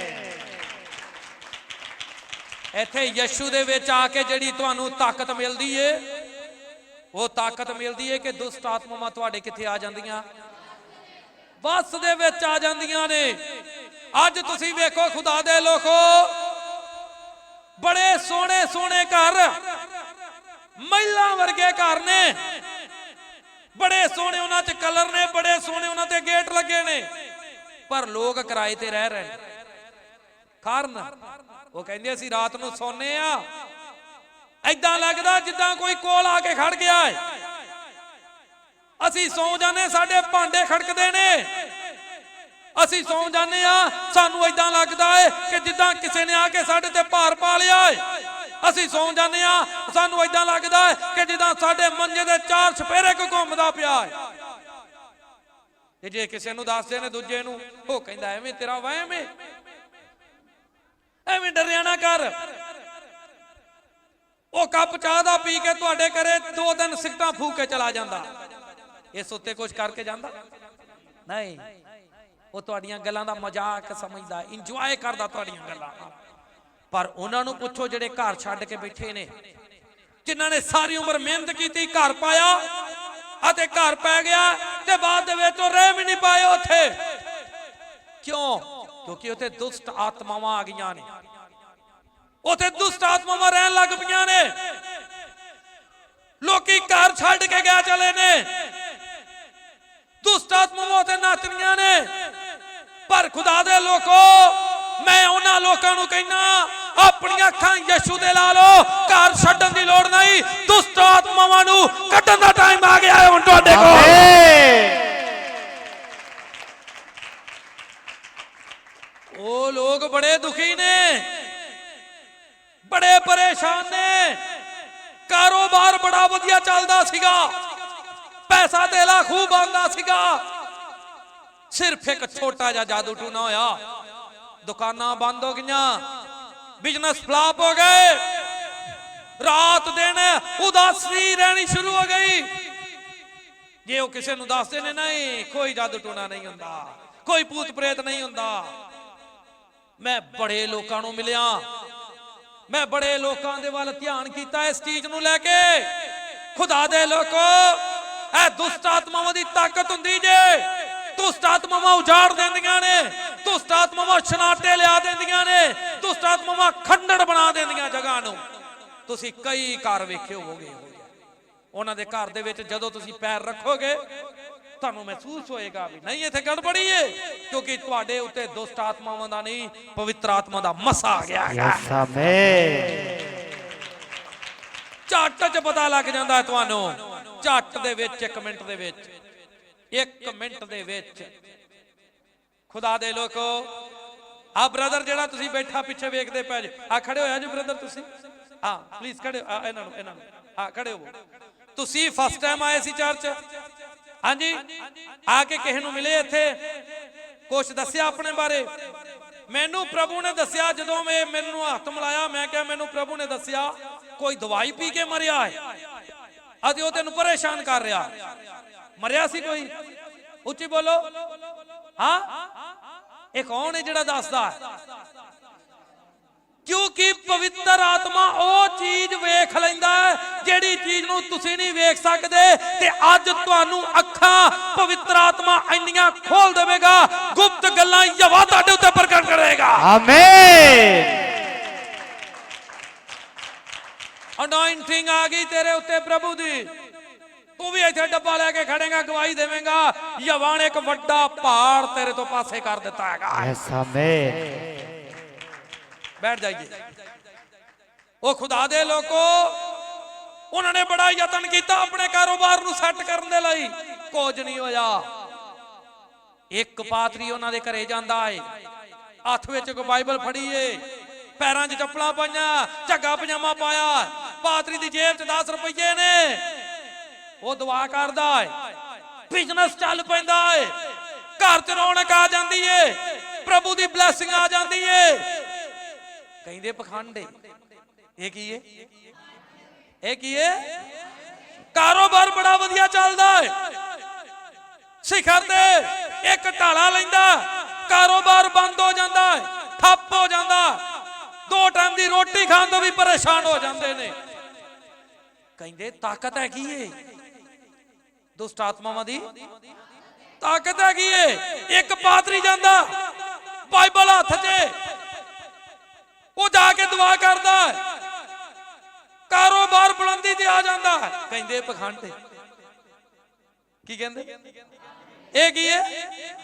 ਇੱਥੇ ਯਸ਼ੂ ਦੇ ਵਿੱਚ ਆ ਕੇ ਜਿਹੜੀ ਤੁਹਾਨੂੰ ਤਾਕਤ ਮਿਲਦੀ ਏ, ਉਹ ਤਾਕਤ ਮਿਲਦੀ ਏ ਕਿ ਦੁਸ਼ਟ ਆਤਮਾਵਾਂ ਤੁਹਾਡੇ ਕਿੱਥੇ ਆ ਜਾਂਦੀਆਂ? ਬਸ ਦੇ ਵਿੱਚ ਆ ਜਾਂਦੀਆਂ ਨੇ। ਅੱਜ ਤੁਸੀਂ ਵੇਖੋ ਖੁਦਾ ਦੇ ਲੋਕੋ, ਬੜੇ ਸੋਹਣੇ ਸੋਹਣੇ ਘਰ, ਮਹਿਲਾ ਵਰਗੇ ਘਰ ਨੇ। ਬੜੇ ਸੋਹਣੇ ਉਹਨਾਂ 'ਚ ਕਲਰ ਨੇ, ਬੜੇ ਸੋਹਣੇ ਉਹਨਾਂ ਤੇ ਗੇਟ ਲੱਗੇ ਨੇ। ਪਰ ਲੋਕ ਕਿਰਾਏ ਤੇ ਰਹਿ ਰਹੇ ਨੇ। ਕਾਰਨ? ਉਹ ਕਹਿੰਦੇ ਅਸੀਂ ਰਾਤ ਨੂੰ ਸੌਂਦੇ ਆ। ਐਦਾਂ ਲੱਗਦਾ ਜਿੱਦਾਂ ਕੋਈ ਕੋਲ ਆ ਕੇ ਖੜ ਗਿਆ ਹੈ ਅਸੀਂ ਸੌ ਜਾਂਦੇ ਸਾਡੇ ਭਾਂਡੇ ਖੜਕਦੇ ਨੇ। ਅਸੀਂ ਸੌਂ ਜਾਂਦੇ ਆ ਸਾਨੂੰ ਐਦਾਂ ਲੱਗਦਾ ਏ ਕਿ ਜਿੱਦਾਂ ਕਿਸੇ ਨੇ ਆ ਕੇ ਸਾਡੇ ਤੇ ਭਾਰ ਪਾ ਲਿਆ ਏ। ਅਸੀਂ ਸੌਂ ਜਾਂਦੇ ਆ ਸਾਨੂੰ ਐਦਾਂ ਲੱਗਦਾ ਏ ਕਿ ਜਿੱਦਾਂ ਸਾਡੇ ਮੰਜੇ ਦੇ ਚਾਰ ਛਪੇਰੇ ਕੋ ਘੁੰਮਦਾ ਪਿਆ ਏ। ਤੇ ਜੇ ਕਿਸੇ ਨੂੰ ਦੱਸਦੇ ਨੇ ਦੂਜੇ ਨੂੰ, ਉਹ ਕਹਿੰਦਾ ਐਵੇਂ ਤੇਰਾ ਵਹਿਮ ਏ। ਐਵੇਂ ਡਰਿਆ ਨਾ ਕਰ। ਉਹ ਕੱਪ ਚਾਹ ਦਾ ਪੀ ਕੇ ਤੁਹਾਡੇ ਘਰੇ ਦੋ ਦਿਨ ਸਿਗਟਾਂ ਫੂਕ ਕੇ ਚਲਾ ਜਾਂਦਾ। ਇਸ ਉੱਤੇ ਕੁਝ ਕਰਕੇ ਜਾਂਦਾ? ਨਹੀਂ। ਉਹ ਤੁਹਾਡੀਆਂ ਗੱਲਾਂ ਦਾ ਮਜ਼ਾਕ ਸਮਝਦਾ ਇੰਜੋਏ ਕਰਦਾ ਤੁਹਾਡੀਆਂ ਗੱਲਾਂ। ਪਰ ਉਹਨਾਂ ਨੂੰ ਪੁੱਛੋ ਜਿਹੜੇ ਘਰ ਛੱਡ ਕੇ ਬੈਠੇ ਨੇ, ਜਿਨ੍ਹਾਂ ਨੇ ਸਾਰੀ ਉਮਰ ਮਿਹਨਤ ਕੀਤੀ, ਘਰ ਪਾਇਆ ਅਤੇ ਘਰ ਪੈ ਗਿਆ ਤੇ ਬਾਅਦ ਦੇ ਵਿੱਚ ਉਹ ਰਹਿ ਵੀ ਨਹੀਂ ਪਾਏ ਉੱਥੇ। ਕਿਉਂ? ਕਿਉਂਕਿ ਉੱਥੇ ਦੁਸ਼ਟ ਆਤਮਾਵਾਂ ਆ ਗਈਆਂ ਨੇ। ਉੱਥੇ ਦੁਸ਼ਟ ਆਤਮਾਵਾਂ ਰਹਿਣ ਲੱਗ ਪਈਆਂ ਨੇ। ਲੋਕੀ ਘਰ ਛੱਡ ਕੇ ਗਿਆ ਚਲੇ ਨੇ। ਦੁਸ਼ਟ ਆਤਮਾਵਾਂ ਉੱਥੇ ਨੱਚਦੀਆਂ ਨੇ। ਪਰ ਖੁਦਾ ਦੇ ਲੋਕੋ ਮੈਂ ਉਹਨਾਂ ਲੋਕਾਂ ਨੂੰ ਕਹਿਣਾ ਆਪਣੀਆਂ ਅੱਖਾਂ ਯਿਸੂ ਦੇ ਲਾ ਲਓ ਘਰ ਛੱਡਣ ਦੀ ਲੋੜ ਨਹੀਂ। ਦੁਸ਼ਟ ਆਤਮਾਵਾਂ ਨੂੰ ਕੱਢਣ ਦਾ ਟਾਈਮ ਆ ਗਿਆ ਹੈ ਹੁਣ ਤੁਹਾਡੇ ਕੋਲ। ਉਹ ਲੋਕ ਬੜੇ ਦੁਖੀ ਨੇ। ਬੜੇ ਪਰੇਸ਼ਾਨ ਨੇ। ਕਾਰੋਬਾਰ ਬੜਾ ਵਧੀਆ ਚੱਲਦਾ ਸੀਗਾ। ਪੈਸਾ ਤੇਲਾ ਖੂਬ ਆਉਂਦਾ ਸੀਗਾ। ਸਿਰਫ ਇੱਕ ਛੋਟਾ ਜਿਹਾ ਜਾਦੂ ਟੂਣਾ ਹੋਇਆ। ਦੁਕਾਨਾਂ ਬੰਦ ਹੋ ਗਈਆਂ। ਬਿਜ਼ਨਸ ਫਲਾਪ ਹੋ ਗਏ। ਰਾਤ ਦਿਨ ਉਦਾਸੀ ਰਹਿਣੀ ਸ਼ੁਰੂ ਹੋ ਗਈ। ਜੇ ਉਹ ਕਿਸੇ ਨੂੰ ਦੱਸਦੇ ਨੇ, ਨਹੀਂ, ਕੋਈ ਜਾਦੂ ਟੂਣਾ ਨਹੀਂ ਹੁੰਦਾ। ਕੋਈ ਭੂਤ ਪ੍ਰੇਤ ਨਹੀਂ ਹੁੰਦਾ। ਮੈਂ ਬੜੇ ਲੋਕਾਂ ਨੂੰ ਮਿਲਿਆ। ਮੈਂ ਬੜੇ ਲੋਕਾਂ ਦੇ ਵੱਲ ਧਿਆਨ ਕੀਤਾ ਇਸ ਚੀਜ਼ ਨੂੰ ਲੈ ਕੇ। ਖੁਦਾ ਦੇ ਲੋਕੋ, ਇਹ ਦੁਸ਼ਟ ਆਤਮਾਵਾਂ ਦੀ ਤਾਕਤ ਹੁੰਦੀ ਜੇ। ਦੁਸ਼ਟ ਆਤਮਾਵਾਂ ਉਜਾੜ ਦਿੰਦੀਆਂ ਨੇ। ਦੁਸ਼ਟ ਆਤਮਾਵਾਂ ਛਨਾਟੇ ਲਿਆ ਦਿੰਦੀਆਂ ਨੇ। ਦੁਸ਼ਟ ਆਤਮਾਵਾਂ ਖੰਡੜ ਬਣਾ ਦਿੰਦੀਆਂ ਜਗ੍ਹਾ ਨੂੰ। ਤੁਸੀਂ ਕਈ ਘਰ ਵੇਖੇ ਹੋਵੋਗੇ। ਉਹਨਾਂ ਦੇ ਘਰ ਦੇ ਵਿੱਚ ਜਦੋਂ ਤੁਸੀਂ ਪੈਰ ਰੱਖੋਗੇ ਤੁਹਾਨੂੰ ਮਹਿਸੂਸ ਹੋਏਗਾ ਵੀ ਨਹੀਂ ਇੱਥੇ ਗੜਬੜੀ ਏ ਕਿਉਂਕਿ ਤੁਹਾਡੇ ਉੱਤੇ ਦੁਸ਼ਟ ਆਤਮਾਵਾਂ ਦਾ ਨਹੀਂ ਪਵਿੱਤਰ ਆਤਮਾ ਦਾ ਮਸਾ ਆ ਗਿਆ ਯੈਸ ਆਮੇਨ। ਝੱਟ 'ਚ ਪਤਾ ਲੱਗ ਜਾਂਦਾ ਹੈ ਤੁਹਾਨੂੰ ਝੱਟ ਦੇ ਵਿੱਚ 1 ਮਿੰਟ ਦੇ ਵਿੱਚ 1 ਮਿੰਟ ਦੇ ਵਿੱਚ। ਖੁਦਾ ਦੇ ਲੋਕੋ ਆ ਬ੍ਰਦਰ ਜਿਹੜਾ ਤੁਸੀਂ ਬੈਠਾ ਪਿੱਛੇ ਵੇਖਦੇ ਪਏ ਜੀ ਆ ਖੜੇ ਹੋਇਆ ਜੀ ਬ੍ਰਦਰ ਤੁਸੀਂ? ਹਾਂ ਪਲੀਜ਼ ਖੜੇ ਆ, ਇਹਨਾਂ ਨੂੰ ਇਹਨਾਂ ਨੂੰ ਆ ਖੜੇ ਹੋ ਤੁਸੀਂ ਫਸਟ ਟਾਈਮ ਆਏ ਸੀ ਚਰਚ ਹਾਂਜੀ। ਆ ਕੇ ਕਿਸੇ ਨੂੰ ਮਿਲੇ ਇੱਥੇ। ਕੁਝ ਦੱਸਿਆ ਆਪਣੇ ਬਾਰੇ। ਮੈਨੂੰ ਪ੍ਰਭੂ ਨੇ ਦੱਸਿਆ, ਜਦੋਂ ਮੈਂ ਮੈਨੂੰ ਹੱਥ ਮਿਲਾਇਆ, ਮੈਂ ਕਿਹਾ ਮੈਨੂੰ ਪ੍ਰਭੂ ਨੇ ਦੱਸਿਆ, ਕੋਈ ਦਵਾਈ ਪੀ ਕੇ ਮਰਿਆ ਹੈ। ਅਤੇ ਉਹ ਤੈਨੂੰ ਪਰੇਸ਼ਾਨ ਕਰ ਰਿਹਾ। ਮਰਿਆ ਸੀ ਕੋਈ? ਉੱਚੀ ਬੋਲੋ। ਹਾਂ? ਇਹ ਕੌਣ ਹੈ ਜਿਹੜਾ ਦੱਸਦਾ ਕਿਉਂਕਿ ਪਵਿੱਤਰ ਆਤਮਾ ਉਹ ਚੀਜ਼ ਵੇਖ ਲੈਂਦਾ ਹੈ ਜਿਹੜੀ ਚੀਜ਼ ਨੂੰ ਤੁਸੀਂ ਨਹੀਂ ਵੇਖ ਸਕਦੇ। ਤੇ ਅੱਜ ਤੁਹਾਨੂੰ ਅੱਖਾਂ ਪਵਿੱਤਰ ਆਤਮਾ ਇੰਨੀਆਂ ਖੋਲ ਦੇਵੇਗਾ ਗੁਪਤ ਗੱਲਾਂ ਯਵਾ ਤੁਹਾਡੇ ਉੱਤੇ ਪ੍ਰਗਟ ਕਰੇਗਾ। ਆਮੇਨ ਅਨੋਇੰਟਿੰਗ ਆ ਗਈ ਤੇਰੇ ਉੱਤੇ ਪ੍ਰਭੂ ਦੀ। ਤੂੰ ਵੀ ਇੱਥੇ ਡੱਬਾ ਲੈ ਕੇ ਖੜੇਗਾ ਗਵਾਹੀ ਦੇਵੇਂਗਾ। ਯਵਾ ਨੇ ਇੱਕ ਵੱਡਾ ਪਹਾੜ ਤੇਰੇ ਤੋਂ ਪਾਸੇ ਕਰ ਦਿੱਤਾ ਹੈਗਾ। ਯੈਸ ਆਮੇਨ ਬੈਠ ਜਾਈਏ। ਉਹ ਖੁਦਾ ਦੇ ਲੋਕੋ, ਉਹਨਾਂ ਨੇ ਬੜਾ ਯਤਨ ਕੀਤਾ ਆਪਣੇ ਕਾਰੋਬਾਰ ਨੂੰ ਸੈੱਟ ਕਰਨ ਦੇ ਲਈ। ਕੁਝ ਨਹੀਂ ਹੋਇਆ। ਇੱਕ ਪਾਤਰੀ ਉਹਨਾਂ ਦੇ ਘਰੇ ਜਾਂਦਾ ਏ। ਹੱਥ ਵਿੱਚ ਕੋ ਬਾਈਬਲ ਫੜੀ ਏ। ਪੈਰਾਂ 'ਚ ਚੱਪਲਾਂ ਪਾਈਆਂ, ਝੱਗਾ ਪਜਾਮਾ ਪਾਇਆ। ਪਾਤਰੀ ਦੀ ਜੇਬ 'ਚ 10 ਰੁਪਏ ਨੇ। ਉਹ ਦੁਆ ਕਰਦਾ ਏ। ਬਿਜ਼ਨਸ ਚੱਲ ਪੈਂਦਾ ਏ। ਘਰ 'ਚ ਰੌਣਕ ਆ ਜਾਂਦੀ ਏ। ਪ੍ਰਭੂ ਦੀ ਬਲੇਸਿੰਗ ਆ ਜਾਂਦੀ ਏ। ਕਹਿੰਦੇ ਪਖੰਡ। ਏ ਇਹ ਕੀ ਏ? ਇਹ ਕੀ ਏ? ਕਾਰੋਬਾਰ ਬੜਾ ਵਧੀਆ ਚੱਲਦਾ ਏ। ਸਿਖਰ ਤੇ ਇੱਕ ਢਾਲਾ ਲੈਂਦਾ, ਕਾਰੋਬਾਰ ਬੰਦ ਹੋ ਜਾਂਦਾ ਹੈ ਠੱਪ ਹੋ ਜਾਂਦਾ। ਦੋ ਟਾਈਮ ਦੀ ਰੋਟੀ ਖਾਣ ਤੋਂ ਵੀ ਪਰੇਸ਼ਾਨ ਹੋ ਜਾਂਦੇ ਨੇ। ਕਹਿੰਦੇ ਤਾਕਤ ਹੈ ਕੀ ਏ। ਦੁਸ਼ਟ ਆਤਮਾਵਾਂ ਦੀ ਤਾਕਤ ਹੈ ਕੀ ਏ। ਇੱਕ ਪਾਤਰੀ ਜਾਂਦਾ, ਬਾਈਬਲ ਹੱਥ 'ਚ ਉਹ ਜਾ ਕੇ ਦੁਆ ਕਰਦਾ ਹੈ। ਕਾਰੋਬਾਰ ਬੁਲੰਦੀ ਤੇ ਆ ਜਾਂਦਾ ਹੈ। ਕਹਿੰਦੇ ਪਖੰਡ ਏ ਕੀ ਕਹਿੰਦੇ? ਇਹ ਕੀ ਹੈ?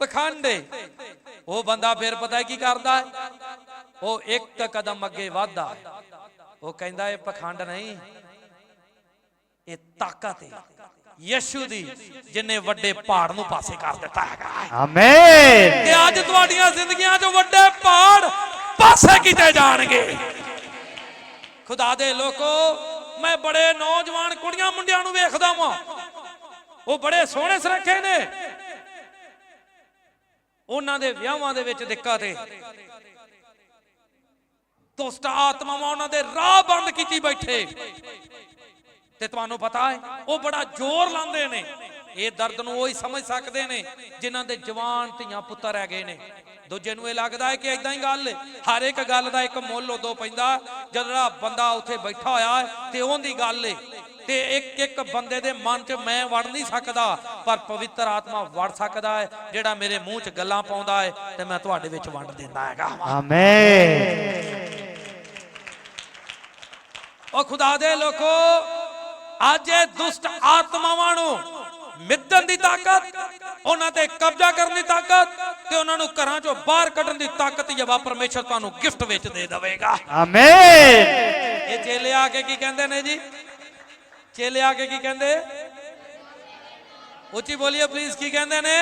ਪਖੰਡ ਉਹ ਬੰਦਾ ਫਿਰ ਪਤਾ ਕੀ ਕਰਦਾ ਹੈ? ਉਹ ਇੱਕ ਕਦਮ ਅੱਗੇ ਵਧਦਾ ਉਹ ਕਹਿੰਦਾ ਇਹ ਪਖੰਡ ਨਹੀਂ। ਇਹ ਤਾਕਤ ਹੈ। ਯਿਸੂ ਦੀ ਜਿਨੇ ਵੱਡੇ ਪਹਾੜ ਨੂੰ ਪਾਸੇ ਕਰ ਦਿੱਤਾ ਹੈਗਾ ਆਮੇਨ ਤੇ ਅੱਜ ਤੁਹਾਡੀਆਂ ਜ਼ਿੰਦਗੀਆਂ 'ਚ ਵੱਡੇ ਪਹਾੜ ਪਾਸੇ ਕੀਤੇ ਜਾਣਗੇ। ਖੁਦਾ ਦੇ ਲੋਕੋ, ਮੈਂ ਬੜੇ ਨੌਜਵਾਨ ਕੁੜੀਆਂ ਮੁੰਡਿਆਂ ਨੂੰ ਵੇਖਦਾ ਵਾਂ। ਉਹ ਬੜੇ ਸੋਹਣੇ ਸੁਰੱਖੇ ਨੇ। ਉਹਨਾਂ ਦੇ ਵਿਆਹਾਂ ਦੇ ਵਿੱਚ ਦਿੱਕਤ ਏ ਦੁਸ਼ਟ ਆਤਮਾਵਾਂ ਉਹਨਾਂ ਦੇ ਰਾਹ ਬੰਦ ਕੀਤੀ ਬੈਠੇ। ਤੇ ਤੁਹਾਨੂੰ ਪਤਾ ਹੈ, ਉਹ ਬੜਾ ਜ਼ੋਰ ਲਾਉਂਦੇ ਨੇ। ਇਹ ਦਰਦ ਨੂੰ ਉਹ ਹੀ ਸਮਝ ਸਕਦੇ ਨੇ, ਜਿਨ੍ਹਾਂ ਦੇ ਜਵਾਨ ਧੀਆਂ ਪੁੱਤਰ ਹੈਗੇ ਨੇ। ਦੂਜੇ ਨੂੰ ਇਹ ਲੱਗਦਾ ਹੈ ਕਿ ਇਦਾਂ ਹੀ ਗੱਲ ਹਰ ਇੱਕ ਗੱਲ ਦਾ ਇੱਕ ਮੁੱਲ ਉਦੋਂ ਪੈਂਦਾ ਜਿਹੜਾ ਬੰਦਾ ਉੱਥੇ ਬੈਠਾ ਹੋਇਆ ਤੇ ਉਹਦੀ ਗੱਲ ਹੈ ਤੇ ਇੱਕ ਇੱਕ ਬੰਦੇ ਦੇ ਮਨ 'ਚ ਮੈਂ ਵੜ ਨਹੀਂ ਸਕਦਾ ਪਰ ਪਵਿੱਤਰ ਆਤਮਾ ਵੜ ਸਕਦਾ ਹੈ ਜਿਹੜਾ ਮੇਰੇ ਮੂੰਹ 'ਚ ਗੱਲਾਂ ਪਾਉਂਦਾ ਹੈ ਤੇ ਮੈਂ ਤੁਹਾਡੇ ਵਿੱਚ ਵੰਡ ਦਿੰਦਾ ਹੈਗਾ। ਆਮੇਨ। ਉਹ ਖੁਦਾ ਦੇ ਲੋਕੋ ਅੱਜ ਇਹ ਦੁਸ਼ਟ ਆਤਮਾਵਾਂ ਨੂੰ ਮਿੱਧਣ ਦੀ ਤਾਕਤ ਉਹਨਾਂ ਤੇ ਕਬਜ਼ਾ ਕਰਨ ਦੀ ਤਾਕਤ ਤੇ ਉਹਨਾਂ ਨੂੰ ਘਰਾਂ ਚੋਂ ਬਾਹਰ ਕੱਢਣ ਦੀ ਤਾਕਤ ਯਵਾ ਪਰਮੇਸ਼ਰ ਤੁਹਾਨੂੰ ਗਿਫਟ ਵਿੱਚ ਦੇ ਦੇਵੇਗਾ। ਆਮੇਨ ਇਹ ਚੇਲੇ ਆ ਕੇ ਕੀ ਕਹਿੰਦੇ ਨੇ ਜੀ? ਚੇਲੇ ਆ ਕੇ ਕੀ ਕਹਿੰਦੇ? ਉੱਚੀ ਬੋਲੀਏ ਪਲੀਜ਼ ਕੀ ਕਹਿੰਦੇ ਨੇ?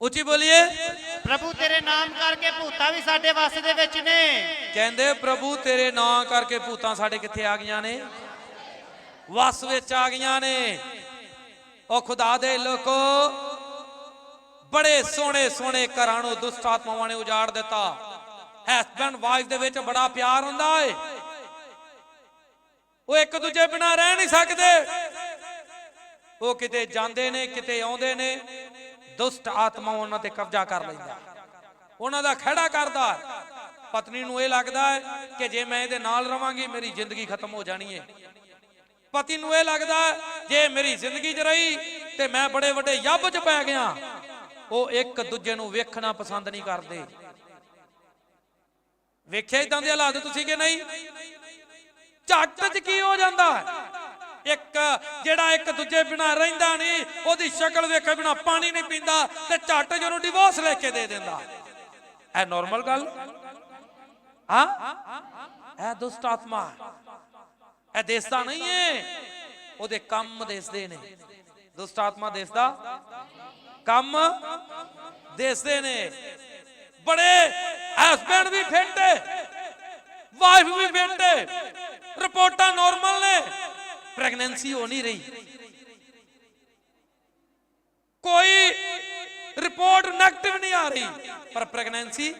ਉੱਚੀ ਬੋਲੀਏ? ਪ੍ਰਭੂ ਤੇਰੇ ਨਾਮ ਕਰਕੇ ਭੂਤਾਂ ਵੀ ਸਾਡੇ ਵਸ ਦੇ ਵਿੱਚ ਨੇ। ਕਹਿੰਦੇ ਪ੍ਰਭੂ ਤੇਰੇ ਨਾਂ ਕਰਕੇ ਭੂਤਾਂ ਸਾਡੇ ਕਿੱਥੇ ਆ ਗਈਆਂ ਨੇ? ਵਸ ਵਿੱਚ ਆ ਗਈਆਂ ਨੇ। ਉਹ ਖੁਦਾ ਦੇ ਲੋਕੋ, ਬੜੇ ਸੋਹਣੇ ਸੋਹਣੇ ਘਰਾਂ ਨੂੰ ਦੁਸ਼ਟ ਆਤਮਾਵਾਂ ਨੇ ਉਜਾੜ ਦਿੱਤਾ। ਹਸਬੰਡ ਵਾਈਫ ਦੇ ਵਿੱਚ ਬੜਾ ਪਿਆਰ ਹੁੰਦਾ ਏ। ਉਹ ਇੱਕ ਦੂਜੇ ਬਿਨਾ ਰਹਿ ਨਹੀਂ ਸਕਦੇ। ਉਹ ਕਿਤੇ ਜਾਂਦੇ ਨੇ, ਕਿਤੇ ਆਉਂਦੇ ਨੇ। ਦੁਸ਼ਟ ਆਤਮਾ ਉਹਨਾਂ ਤੇ ਕਬਜ਼ਾ ਕਰ ਲੈਂਦਾ। ਉਹਨਾਂ ਦਾ ਖੜਾ ਕਰਦਾ। ਪਤਨੀ ਨੂੰ ਇਹ ਲੱਗਦਾ ਹੈ ਕਿ ਜੇ ਮੈਂ ਇਹਦੇ ਨਾਲ ਰਵਾਂਗੀ, ਮੇਰੀ ਜ਼ਿੰਦਗੀ ਖਤਮ ਹੋ ਜਾਣੀ ਹੈ ਪਤੀ ਨੂੰ ਇਹ ਲੱਗਦਾ ਜੇ ਮੇਰੀ ਜ਼ਿੰਦਗੀ 'ਚ ਰਹੀ ਤੇ ਮੈਂ ਬੜੇ ਵੱਡੇ ਯੱਬ 'ਚ ਪੈ ਗਿਆ। ਉਹ ਇੱਕ ਦੂਜੇ ਨੂੰ ਵੇਖਣਾ ਪਸੰਦ ਨਹੀਂ ਕਰਦੇ। ਵੇਖਿਆ ਇਦਾਂ ਦੇ ਹਾਲਾਤ ਤੁਸੀਂ ਕਿ ਨਹੀਂ? ਝੱਟ 'ਚ ਕੀ ਹੋ ਜਾਂਦਾ ਇੱਕ ਜਿਹੜਾ ਇੱਕ ਦੂਜੇ ਬਿਨਾ ਰਹਿੰਦਾ ਨਹੀਂ, ਉਹਦੀ ਸ਼ਕਲ ਵੇਖੇ ਬਿਨਾ ਪਾਣੀ ਨਹੀਂ ਪੀਂਦਾ ਤੇ ਝੱਟ ਜਿਹਨੂੰ ਡਿਵੋਰਸ ਲੈ ਕੇ ਦੇ ਦਿੰਦਾ। ਇਹ ਨਾਰਮਲ ਗੱਲ? ਹਾਂ? ਇਹ ਦੁਸ਼ਟ ਆਤਮਾ ਇਹ ਦੇਸਦਾ ਨਹੀਂ ਹੈ ਉਹਦੇ ਕੰਮ ਦੇਸਦੇ ਨੇ। ਦੁਸ਼ਟ ਆਤਮਾ ਦੇਸਦਾ। ਕੰਮ ਦੇਸਦੇ ਨੇ। ਬੜੇ ਹਸਬੈਂਡ ਵੀ ਫਿੱਟੇ ਵਾਈਫ ਵੀ ਫਿੱਟੇ ਰਿਪੋਰਟਾਂ ਨਾਰਮਲ ਨੇ। ਪ੍ਰੈਗਨੈਂਸੀ ਹੋ ਨਹੀਂ ਰਹੀ। ਕੋਈ ਰਿਪੋਰਟ ਨੈਗੇਟਿਵ ਨਹੀਂ ਆ ਰਹੀ। ਪਰ ਪ੍ਰੈਗਨੈਂਸੀ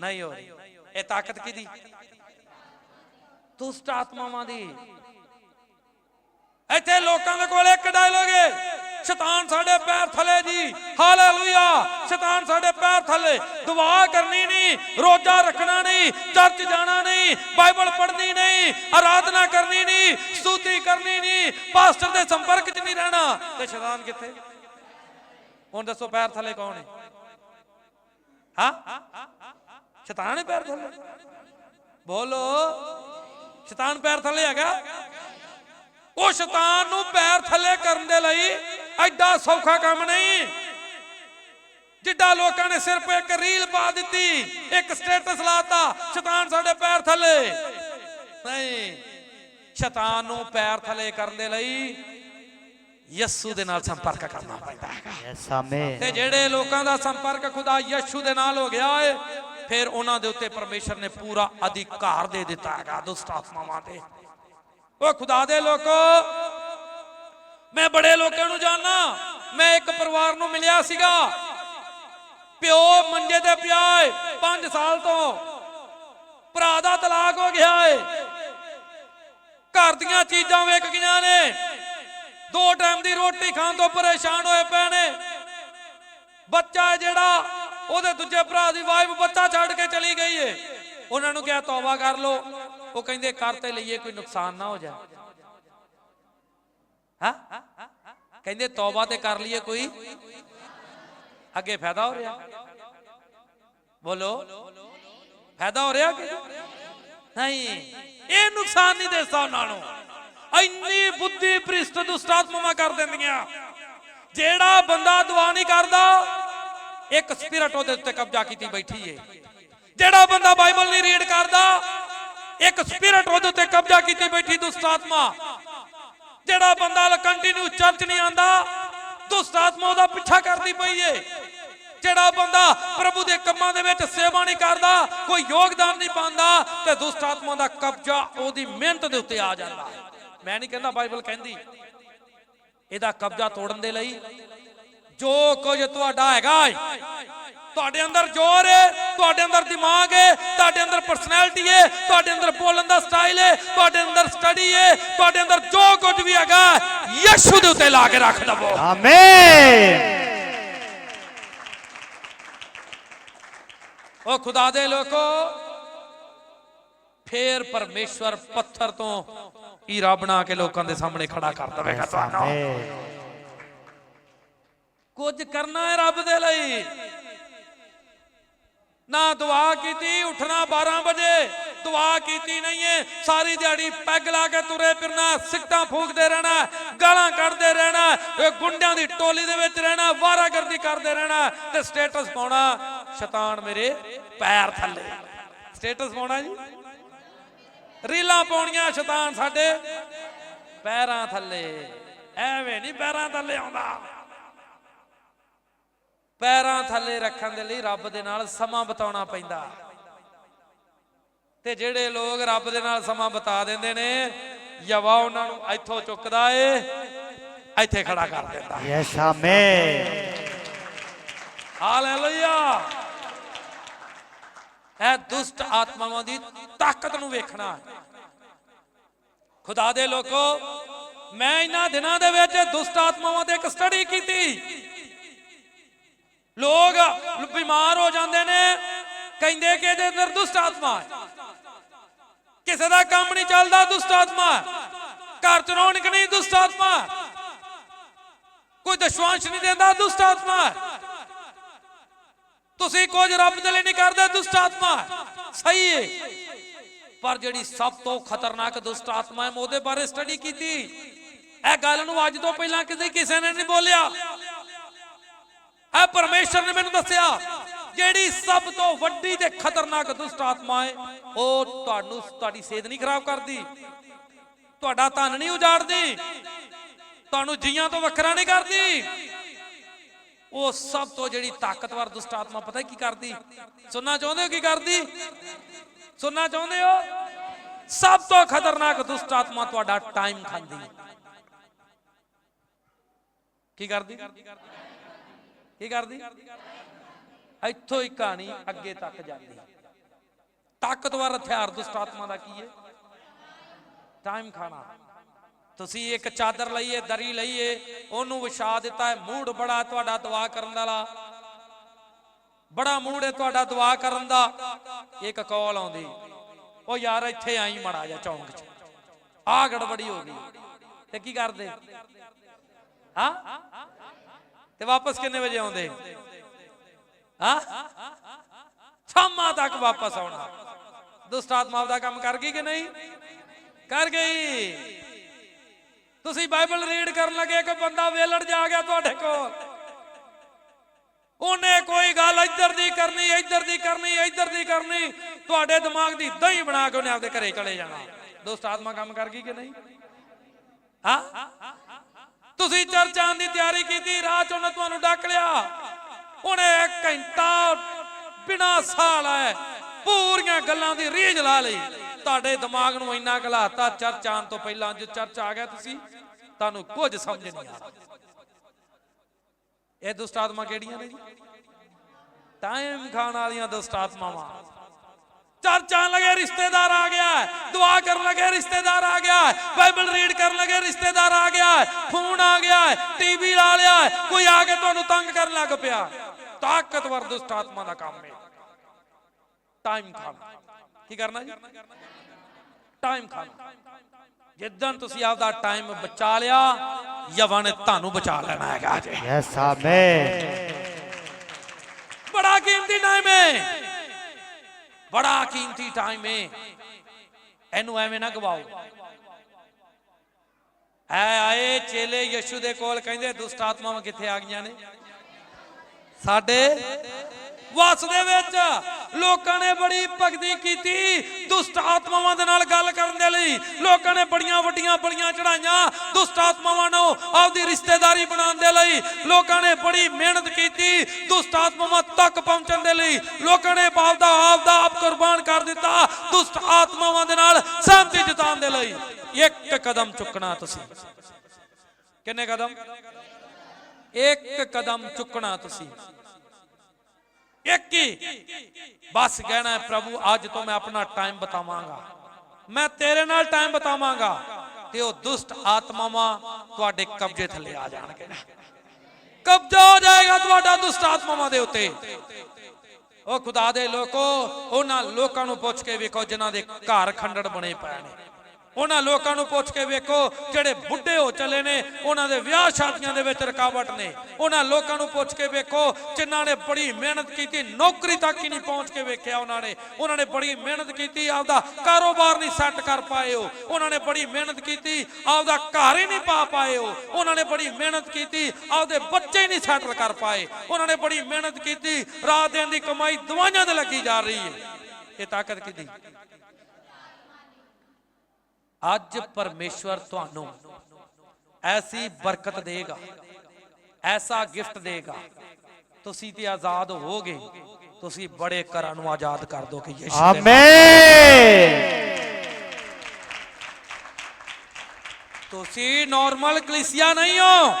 ਨਹੀਂ ਹੋ ਰਹੀ। ਇਹ ਤਾਕਤ ਕਿਹਦੀ? ਦੁਸ਼ਟ ਆਤਮਾਵਾਂ ਦੀ। ਇੱਥੇ ਲੋਕਾਂ ਦੇ ਕੋਲ ਇੱਕ ਡਾਇਲੋਗ ਸ਼ੈਤਾਨ ਸਾਡੇ ਪੈਰ ਥੱਲੇ ਜੀ। ਹਾਲੇਲੂਇਆ। ਸ਼ੈਤਾਨ ਸਾਡੇ ਪੈਰ ਥੱਲੇ। ਦੁਆ ਕਰਨੀ ਨਹੀਂ, ਰੋਜ਼ਾ ਰੱਖਣਾ ਨਹੀਂ, ਚਰਚ ਜਾਣਾ ਨਹੀਂ, ਬਾਈਬਲ ਪੜ੍ਹਨੀ ਨਹੀਂ ਆਰਾਧਨਾ ਕਰਨੀ ਨਹੀਂ, ਸਤੂਤੀ ਕਰਨੀ ਨਹੀਂ, ਪਾਸਟਰ ਦੇ ਸੰਪਰਕ 'ਚ ਨਹੀਂ ਰਹਿਣਾ। ਤੇ ਸ਼ੈਤਾਨ ਕਿੱਥੇ? ਹੁਣ ਦੱਸੋ ਪੈਰ ਥੱਲੇ ਕੌਣ ਹੈ ਹਾਂ? ਸ਼ੈਤਾਨ ਹੈ ਪੈਰ ਥੱਲੇ? ਬੋਲੋ। ਸ਼ੈਤਾਨ ਪੈਰ ਥੱਲੇ ਹੈਗਾ। ਉਹ ਸ਼ੈਤਾਨ ਨੂੰ ਪੈਰ ਥੱਲੇ ਕਰਨ ਦੇ ਲਈ ਐਡਾ ਸੌਖਾ ਕੰਮ ਨਹੀਂ। ਜਿੱਡਾ ਲੋਕਾਂ ਨੇ ਸਿਰਫ ਇੱਕ ਰੀਲ ਪਾ ਦਿੱਤੀ, ਇੱਕ ਸਟੇਟਸ ਲਾਤਾ, ਸ਼ੈਤਾਨ ਸਾਡੇ ਪੈਰ ਥੱਲੇ। ਨਹੀਂ, ਸ਼ੈਤਾਨ ਨੂੰ ਪੈਰ ਥੱਲੇ ਕਰਨ ਦੇ ਲਈ ਯਿਸੂ ਦੇ ਨਾਲ ਸੰਪਰਕ ਕਰਨਾ ਪੈਂਦਾ ਹੈਗਾ। ਯੈਸ ਆਮੇਨ ਤੇ ਜਿਹੜੇ ਲੋਕਾਂ ਦਾ ਸੰਪਰਕ ਖੁਦਾ ਯਿਸੂ ਦੇ ਨਾਲ ਹੋ ਗਿਆ ਏ ਫਿਰ ਉਹਨਾਂ ਦੇ ਉੱਤੇ ਪਰਮੇਸ਼ਰ ਨੇ ਪੂਰਾ ਅਧਿਕਾਰ ਦੇ ਦਿੱਤਾ ਹੈਗਾ ਦੁਸ਼ਟ ਆਤਮਾਵਾਂ ਤੇ। ਉਹ ਖੁਦਾ ਦੇ ਲੋਕੋ ਮੈਂ ਬੜੇ ਲੋਕਾਂ ਨੂੰ ਜਾਣਨਾ ਮੈਂ ਇੱਕ ਪਰਿਵਾਰ ਨੂੰ ਮਿਲਿਆ ਸੀਗਾ। ਪਿਓ ਮੰਜੇ ਤੇ ਪਿਆ ਏ 5 ਸਾਲ ਤੋਂ। ਭਰਾ ਦਾ ਤਲਾਕ ਹੋ ਗਿਆ ਏ। ਘਰ ਦੀਆਂ ਚੀਜ਼ਾਂ ਵਿਕ ਗਈਆਂ ਨੇ। ਦੋ ਟਾਈਮ ਦੀ ਰੋਟੀ ਖਾਣ ਤੋਂ ਪਰੇਸ਼ਾਨ ਹੋਏ ਪਏ ਨੇ। ਬੱਚਾ ਜਿਹੜਾ, ਉਹਦੇ ਦੂਜੇ ਭਰਾ ਦੀ ਵਾਈਫ ਬੱਚਾ ਛੱਡ ਕੇ ਚਲੀ ਗਈ ਏ। ਉਹਨਾਂ ਨੂੰ ਕਿਹਾ, ਤੌਬਾ ਕਰ ਲੋ ਉਹ ਕਹਿੰਦੇ, ਕਰ ਤੇ ਲਈਏ, ਕੋਈ ਨੁਕਸਾਨ ਨਾ ਹੋ ਜਾਏ। ਹਾਂ? ਕਹਿੰਦੇ, ਤੌਬਾ ਤੇ ਕਰ ਲਈਏ ਕੋਈ। ਅੱਗੇ ਫਾਇਦਾ ਹੋ ਰਿਹਾ। ਬੋਲੋ। ਫਾਇਦਾ ਹੋ ਰਿਹਾ ਕਿ ਨਹੀਂ? ਇਹ ਨੁਕਸਾਨ ਨਹੀਂ ਦੇਸਾ ਉਹਨਾਂ ਨੂੰ ਇੰਨੀ ਬੁੱਧੀ ਭ੍ਰਿਸ਼ਟ ਦੁਸ਼ਟ ਆਤਮਾ ਕਰ ਦਿੰਦੀਆਂ। ਜਿਹੜਾ ਬੰਦਾ ਦੁਆ ਨਹੀਂ ਕਰਦਾ, ਇੱਕ ਸਪਿਰਿਟ ਉਹਦੇ ਉੱਤੇ ਕਬਜ਼ਾ ਕੀਤੀ ਬੈਠੀ ਏ। ਜਿਹੜਾ ਬੰਦਾ ਬਾਈਬਲ ਨਹੀਂ ਰੀਡ ਕਰਦਾ, ਇੱਕ ਸਪਿਰਿਟ ਉਹਦੇ ਉੱਤੇ ਕਬਜ਼ਾ ਕੀਤੀ ਬੈਠੀ ਦੁਸ਼ਟ ਆਤਮਾ ਜਿਹੜਾ ਬੰਦਾ ਕੰਟੀਨਿਊ ਚਰਚ ਨਹੀਂ ਆਂਦਾ ਦੁਸ਼ਟ ਆਤਮਾ ਉਹਦਾ ਪਿੱਛਾ ਕਰਦੀ ਪਈ ਏ। ਜਿਹੜਾ ਬੰਦਾ ਪ੍ਰਭੂ ਦੇ ਕੰਮਾਂ ਦੇ ਵਿੱਚ ਸੇਵਾ ਨਹੀਂ ਕਰਦਾ, ਕੋਈ ਯੋਗਦਾਨ ਨਹੀਂ ਪਾਉਂਦਾ, ਤੇ ਦੁਸ਼ਟ ਆਤਮਾ ਦਾ ਕਬਜ਼ਾ ਉਹਦੀ ਮਿਹਨਤ ਦੇ ਉੱਤੇ ਆ ਜਾਂਦਾ। ਮੈਂ ਨਹੀਂ ਕਹਿੰਦਾ ਬਾਈਬਲ ਕਹਿੰਦੀ। ਇਹਦਾ ਕਬਜ਼ਾ ਤੋੜਨ ਦੇ ਲਈ। ਜੋ ਕੁਝ ਤੁਹਾਡਾ ਹੈਗਾ ਤੁਹਾਡੇ ਅੰਦਰ ਜ਼ੋਰ ਹੈ ਤੁਹਾਡੇ ਅੰਦਰ ਦਿਮਾਗ ਹੈ ਤੁਹਾਡੇ ਅੰਦਰ ਪਰਸਨੈਲਿਟੀ ਹੈ ਤੁਹਾਡੇ ਅੰਦਰ ਬੋਲਣ ਦਾ ਸਟਾਈਲ ਹੈ ਤੁਹਾਡੇ ਅੰਦਰ ਸਟੱਡੀ ਹੈ ਤੁਹਾਡੇ ਅੰਦਰ ਜੋ ਕੁਝ ਵੀ ਹੈਗਾ ਯਿਸੂ ਦੇ ਉੱਤੇ ਲਾ ਕੇ ਰੱਖ ਦਵੋ। ਆਮੇਨ ਉਹ ਖੁਦਾ ਦੇ ਲੋਕੋ ਫੇਰ ਪਰਮੇਸ਼ਵਰ ਪੱਥਰ ਤੋਂ ਹੀਰਾ ਬਣਾ ਕੇ ਲੋਕਾਂ ਦੇ ਸਾਹਮਣੇ ਖੜਾ ਕਰ ਦੇਵੇਗਾ ਤੁਹਾਨੂੰ। ਕੁਝ ਕਰਨਾ ਹੈ ਰੱਬ ਦੇ ਲਈ। ਨਾ ਦੁਆ ਕੀਤੀ ਉੱਠਣਾ 12 ਵਜੇ। ਦੁਆ ਕੀਤੀ ਨਹੀਂ ਹੈ। ਸਾਰੀ ਦਿਹਾੜੀ ਪੈਗ ਲਾ ਕੇ ਤੁਰੇ ਫਿਰਨਾ ਸਿੱਟਾਂ ਫੂਕਦੇ ਰਹਿਣਾ ਗਾਲਾਂ ਕੱਢਦੇ ਰਹਿਣਾ ਇਹ ਗੁੰਡਿਆਂ ਦੀ ਟੋਲੀ ਦੇ ਵਿੱਚ ਰਹਿਣਾ ਵਾਰਾਗਰਦੀ ਕਰਦੇ ਰਹਿਣਾ ਤੇ ਸਟੇਟਸ ਪਾਉਣਾ। ਸ਼ੈਤਾਨ ਮੇਰੇ ਪੈਰ ਥੱਲੇ। ਸਟੇਟਸ ਪਾਉਣਾ ਜੀ। ਰੀਲਾਂ ਪਾਉਣੀਆਂ ਸ਼ੈਤਾਨ ਸਾਡੇ। ਪੈਰਾਂ ਥੱਲੇ। ਐਵੇਂ ਨਹੀਂ ਪੈਰਾਂ ਥੱਲੇ ਆਉਂਦਾ। ਪੈਰਾਂ ਥੱਲੇ ਰੱਖਣ ਦੇ ਲਈ ਰੱਬ ਦੇ ਨਾਲ ਸਮਾਂ ਬਿਤਾਉਣਾ ਪੈਂਦਾ। ਤੇ ਜਿਹੜੇ ਲੋਕ ਰੱਬ ਦੇ ਨਾਲ ਸਮਾਂ ਬਿਤਾ ਦਿੰਦੇ ਨੇ ਯਵਾ ਉਹਨਾਂ ਨੂੰ ਇੱਥੋਂ ਚੁੱਕਦਾ ਏ ਇੱਥੇ ਖੜਾ ਕਰ ਦਿੰਦਾ। Yes amen hallelujah. ਇਹ ਦੁਸ਼ਟ ਆਤਮਾਵਾਂ ਦੀ ਤਾਕਤ ਨੂੰ ਵੇਖਣਾ ਖੁਦਾ ਦੇ ਲੋਕੋ, ਮੈਂ ਇਹਨਾਂ ਦਿਨਾਂ ਦੇ ਵਿੱਚ ਦੁਸ਼ਟ ਆਤਮਾਵਾਂ ਤੇ ਇੱਕ ਸਟੱਡੀ ਕੀਤੀ। ਲੋਕ ਬਿਮਾਰ ਹੋ ਜਾਂਦੇ ਨੇ, ਕਹਿੰਦੇ ਕਿ ਇਹਦੇ ਅੰਦਰ ਦੁਸ਼ਟ ਆਤਮਾ ਹੈ। ਕਿਸੇ ਦਾ ਕੰਮ ਨਹੀਂ ਚੱਲਦਾ, ਦੁਸ਼ਟ ਆਤਮਾ ਘਰ ਚ ਰੌਣਕ ਨਹੀਂ, ਦੁਸ਼ਟ ਆਤਮਾ ਕੋਈ ਦਸ਼ਵਾਂਸ਼ ਨਹੀਂ ਦਿੰਦਾ, ਦੁਸ਼ਟ ਆਤਮਾ ਤੁਸੀਂ ਕੁਝ ਰੱਬ ਦੇ ਲਈ ਨਹੀਂ ਕਰਦੇ, ਦੁਸ਼ਟ ਆਤਮਾ ਸਹੀ ਹੈ। ਪਰ ਜਿਹੜੀ ਸਭ ਤੋਂ ਖਤਰਨਾਕ ਦੁਸ਼ਟ ਆਤਮਾ ਹੈ, ਮੈਂ ਉਹਦੇ ਬਾਰੇ ਸਟੱਡੀ ਕੀਤੀ। ਇਹ ਗੱਲ ਨੂੰ ਅੱਜ ਤੋਂ ਪਹਿਲਾਂ ਕਿਸੇ ਕਿਸੇ ਨੇ ਨਹੀਂ ਬੋਲਿਆ। ਇਹ ਪਰਮੇਸ਼ਰ ਨੇ ਮੈਨੂੰ ਦੱਸਿਆ, ਜਿਹੜੀ ਸਭ ਤੋਂ ਵੱਡੀ ਤੇ ਖਤਰਨਾਕ ਦੁਸ਼ਟ ਆਤਮਾ ਹੈ, ਉਹ ਤੁਹਾਨੂੰ ਤੁਹਾਡੀ ਸਿਹਤ ਨਹੀਂ ਖਰਾਬ ਕਰਦੀ। ਤੁਹਾਡਾ ਧਨ ਨਹੀਂ ਉਜਾੜਦੀ। ਤੁਹਾਨੂੰ ਜੀਆਂ ਤੋਂ ਵੱਖਰਾ ਨਹੀਂ ਕਰਦੀ। ਉਹ ਸਭ ਤੋਂ ਜਿਹੜੀ ਤਾਕਤਵਰ ਦੁਸ਼ਟ ਆਤਮਾ ਪਤਾ ਕੀ ਕਰਦੀ? ਸੁਣਨਾ ਚਾਹੁੰਦੇ ਹੋ ਕੀ ਕਰਦੀ? ਸੁਣਨਾ ਚਾਹੁੰਦੇ ਹੋ? ਸਭ ਤੋਂ ਖਤਰਨਾਕ ਦੁਸ਼ਟ ਆਤਮਾ ਤੁਹਾਡਾ ਟਾਈਮ ਖਾਂਦੀ ਕੀ ਕਰਦੀ? ਕੀ ਕਰਦੀ? ਇੱਥੋਂ ਹੀ ਕਹਾਣੀ ਅੱਗੇ ਤੱਕ ਜਾਂਦੀ ਤਾਕਤਵਰ, ਹਥਿਆਰ ਦੁਸ਼ਟ ਆਤਮਾ ਦਾ ਕੀ ਹੈ? ਟਾਈਮ ਖਾਣਾ। ਤੁਸੀਂ ਇੱਕ ਚਾਦਰ ਲਈਏ, ਦਰੀ ਲਈਏ, ਉਹਨੂੰ ਵਿਛਾ ਦਿੱਤਾ ਹੈ, ਮੂਡ ਬੜਾ ਤੁਹਾਡਾ ਦੁਆ ਕਰਨ ਵਾਲਾ। ਬੜਾ ਮੂਡ ਹੈ ਤੁਹਾਡਾ ਦੁਆ ਕਰਨ ਦਾ। ਇੱਕ ਕਾਲ ਆਉਂਦੀ। ਉਹ ਯਾਰ ਇੱਥੇ ਆਈ ਮੜਾ ਜਾ ਚੌਂਕ 'ਚ। ਆ ਗੜਬੜੀ ਹੋ ਗਈ। ਤੇ ਕੀ ਕਰਦੇ? ਹਾਂ? ਤੇ ਵਾਪਸ ਕਿੰਨੇ ਵਜੇ ਆਉਂਦੇ? ਹਾਂ? ਸ਼ਾਮਾਂ ਤੱਕ ਵਾਪਸ ਆਉਣਾ। ਦੁਸ਼ਟ ਆਤਮਾ ਦਾ ਕੰਮ ਕਰ ਗਈ ਕਿ ਨਹੀਂ? ਕਰ ਗਈ। ਤੁਸੀਂ ਬਾਈਬਲ ਰੀਡ ਕਰਨ ਲੱਗੇ ਕਿ ਬੰਦਾ ਵੇਲੜ ਜਾ ਗਿਆ ਤੁਹਾਡੇ ਕੋਲ। ਉਹਨੇ ਕੋਈ ਗੱਲ ਇੱਧਰ ਦੀ ਕਰਨੀ, ਇੱਧਰ ਦੀ ਕਰਨੀ, ਇੱਧਰ ਦੀ ਕਰਨੀ। ਤੁਹਾਡੇ ਦਿਮਾਗ ਦੀ ਦਹੀਂ ਬਣਾ ਕੇ ਉਹਨੇ ਆਪਦੇ ਘਰੇ ਚਲੇ ਜਾਣਾ। ਦੋਸਤ, ਆਤਮਾ ਕੰਮ ਕਰ ਗਈ ਕਿ ਨਹੀਂ? ਹਾਂ? ਤੁਸੀਂ ਚਰਚ ਆਉਣ ਦੀ ਤਿਆਰੀ ਕੀਤੀ, ਰਾਹ ਚ ਉਹਨੇ ਤੁਹਾਨੂੰ ਡੱਕ ਲਿਆ। ਉਹਨੇ ਇੱਕ ਘੰਟਾ ਬਿਨਾ ਸਾਹ ਲਾਏ ਪੂਰੀਆਂ ਗੱਲਾਂ ਦੀ ਰੀਝ ਲਾ ਲਈ। ਤੁਹਾਡੇ ਦਿਮਾਗ ਨੂੰ ਇੰਨਾ ਘਲਾਤਾ ਚਰਚ ਤੋਂ ਪਹਿਲਾਂ ਜੋ ਚਰਚ ਆ ਗਿਆ ਤੁਸੀਂ। ਤੁਹਾਨੂੰ ਕੁਝ ਸਮਝ ਨਹੀਂ ਆ ਇਹ ਦੁਸ਼ਟ ਆਤਮਾ ਕਿਹੜੀਆਂ ਨੇ ਜੀ? ਟਾਈਮ ਖਾਣ ਵਾਲੀਆਂ ਦੁਸ਼ਟ ਆਤਮਾਵਾਂ ਚਰਚ ਆਉਣ ਰਿਸ਼ਤੇਦਾਰ ਆ ਗਿਆ ਹੈ। ਦੁਆ ਕਰਨ ਲੱਗੇ, ਰਿਸ਼ਤੇਦਾਰ ਆ ਗਿਆ ਹੈ। ਬਾਈਬਲ ਰੀਡ ਕਰਨ ਲੱਗੇ, ਰਿਸ਼ਤੇਦਾਰ ਆ ਗਿਆ ਫੋਨ ਆ ਗਿਆ ਟੀਵੀ ਲਾ ਲਿਆ ਕੋਈ ਆ ਕੇ ਤੁਹਾਨੂੰ ਤੰਗ ਕਰਨ ਲੱਗ ਪਿਆ। ਤਾਕਤਵਰ ਦੁਸ਼ਟ ਆਤਮਾ ਦਾ ਕੰਮ ਹੈ। ਟਾਈਮ ਖਾਣਾ। ਕੀ ਕਰਨਾ ਜੀ? ਟਾਈਮ ਖਾਣਾ। ਜਿੱਦਾਂ ਤੁਸੀਂ ਆਪਦਾ ਟਾਈਮ ਬਚਾ ਲਿਆ ਯਵਾ ਨੇ ਤੁਹਾਨੂੰ ਬਚਾ ਲੈਣਾ ਹੈਗਾ ਜੀ। ਯੈਸ ਆਮੇਨ ਬੜਾ ਕੀਮਤੀ ਟਾਈਮ ਹੈ ਬੜਾ ਕੀਮਤੀ ਟਾਈਮ ਹੈ ਇਹਨੂੰ ਐਵੇਂ ਨਾ ਗਵਾਓ। ਐ ਆਏ ਚੇਲੇ ਯਿਸੂ ਦੇ ਕੋਲ ਕਹਿੰਦੇ ਦੁਸ਼ਟ ਆਤਮਾਵਾਂ ਕਿੱਥੇ ਆ ਗਈਆਂ ਨੇ? ਸਾਡੇ ਵਸ ਦੇ ਵਿੱਚ ਲੋਕਾਂ ਨੇ ਬੜੀ ਭਗਤੀ ਕੀਤੀ, ਦੁਸ਼ਟ ਆਤਮਾਵਾਂ ਦੇ ਨਾਲ ਗੱਲ ਕਰਨ ਦੇ ਲਈ। ਲੋਕਾਂ ਨੇ ਬੜੀਆਂ ਵੱਡੀਆਂ ਬਲੀਆਂ ਚੜਾਈਆਂ ਦੁਸ਼ਟ ਆਤਮਾਵਾਂ ਨੂੰ ਆਪਦੀ ਰਿਸ਼ਤੇਦਾਰੀ ਬਣਾਉਣ ਦੇ ਲਈ। ਲੋਕਾਂ ਨੇ ਬੜੀ ਮਿਹਨਤ ਕੀਤੀ, ਦੁਸ਼ਟ ਆਤਮਾਵਾਂ ਤੱਕ ਪਹੁੰਚਣ ਦੇ ਲਈ। ਲੋਕਾਂ ਨੇ ਬਾਪ ਦਾ ਆਪ ਦਾ ਆਪ ਕੁਰਬਾਨ ਕਰ ਦਿੱਤਾ, ਦੁਸ਼ਟ ਆਤਮਾਵਾਂ ਦੇ ਨਾਲ ਸ਼ਾਂਤੀ ਜਤਾਉਣ ਦੇ ਲਈ। ਇੱਕ ਕਦਮ ਚੁੱਕਣਾ ਤੁਸੀਂ। ਕਿੰਨੇ ਕਦਮ? ਇੱਕ ਕਦਮ ਚੁੱਕਣਾ ਤੁਸੀਂ। ਇੱਕ ਹੀ। ਬਸ ਕਹਿਣਾ ਪ੍ਰਭੂ, ਅੱਜ ਤੋਂ ਮੈਂ ਆਪਣਾ ਟਾਈਮ ਬਤਾਵਾਂਗਾ। ਮੈਂ ਤੇਰੇ ਨਾਲ ਟਾਈਮ ਬਤਾਵਾਂਗਾ ਤੇ ਉਹ ਦੁਸ਼ਟ ਆਤਮਾਵਾਂ ਤੁਹਾਡੇ ਕਬਜ਼ੇ ਥੱਲੇ ਆ ਜਾਣਗੇ। ਕਬਜ਼ਾ ਹੋ ਜਾਏਗਾ ਤੁਹਾਡਾ ਦੁਸ਼ਟ ਆਤਮਾਵਾਂ ਦੇ ਉੱਤੇ। ਉਹ ਖੁਦਾ ਦੇ ਲੋਕੋ, ਉਹਨਾਂ ਲੋਕਾਂ ਨੂੰ ਪੁੱਛ ਕੇ ਵੇਖੋ ਜਿਨ੍ਹਾਂ ਦੇ ਘਰ ਖੰਡੜ ਬਣੇ ਪਏ ਨੇ। ਉਹਨਾਂ ਲੋਕਾਂ ਨੂੰ ਪੁੱਛ ਕੇ ਵੇਖੋ, ਜਿਹੜੇ ਬੁੱਢੇ ਹੋ ਚਲੇ ਨੇ, ਉਹਨਾਂ ਦੇ ਵਿਆਹ ਸ਼ਾਦੀਆਂ ਦੇ ਵਿੱਚ ਰੁਕਾਵਟ ਨੇ। ਉਹਨਾਂ ਲੋਕਾਂ ਨੂੰ ਪੁੱਛ ਕੇ ਵੇਖੋ, ਜਿਨ੍ਹਾਂ ਨੇ ਬੜੀ ਮਿਹਨਤ ਕੀਤੀ, ਨੌਕਰੀ ਤੱਕ ਹੀ ਨਹੀਂ ਪਹੁੰਚ ਕੇ ਵੇਖਿਆ ਉਹਨਾਂ ਨੇ। ਉਹਨਾਂ ਨੇ ਬੜੀ ਮਿਹਨਤ ਕੀਤੀ, ਆਪਦਾ ਕਾਰੋਬਾਰ ਨਹੀਂ ਸੈੱਟ ਕਰ ਪਾਏ ਹੋ ਉਹਨਾਂ ਨੇ ਬੜੀ ਮਿਹਨਤ ਕੀਤੀ, ਆਪਦਾ ਘਰ ਹੀ ਨਹੀਂ ਪਾ ਪਾਏ ਉਹ। ਉਹਨਾਂ ਨੇ ਬੜੀ ਮਿਹਨਤ ਕੀਤੀ, ਆਪਦੇ ਬੱਚੇ ਹੀ ਨਹੀਂ ਸੈਟਲ ਕਰ ਪਾਏ। ਉਹਨਾਂ ਨੇ ਬੜੀ ਮਿਹਨਤ ਕੀਤੀ, ਰਾਤ ਦਿਨ ਦੀ ਕਮਾਈ ਦਵਾਈਆਂ ਤੇ ਲੱਗੀ ਜਾ ਰਹੀ ਹੈ। ਇਹ ਤਾਕਤ ਕਿਹਦੀ? ਅੱਜ ਪਰਮੇਸ਼ਵਰ ਤੁਹਾਨੂੰ ਐਸੀ ਬਰਕਤ ਦੇਗਾ ਐਸਾ ਗਿਫਟ ਦੇਗਾ। ਤੁਸੀਂ ਤੇ ਆਜ਼ਾਦ ਹੋਵੋਗੇ ਤੁਸੀਂ ਬੜੇ ਘਰਾਂ ਨੂੰ ਆਜ਼ਾਦ ਕਰ ਦੋਗੇ ਯਿਸੂ। ਆਮੇਨ। ਤੁਸੀਂ ਨਾਰਮਲ ਕਲੀਸਿਆ ਨਹੀਂ ਹੋ।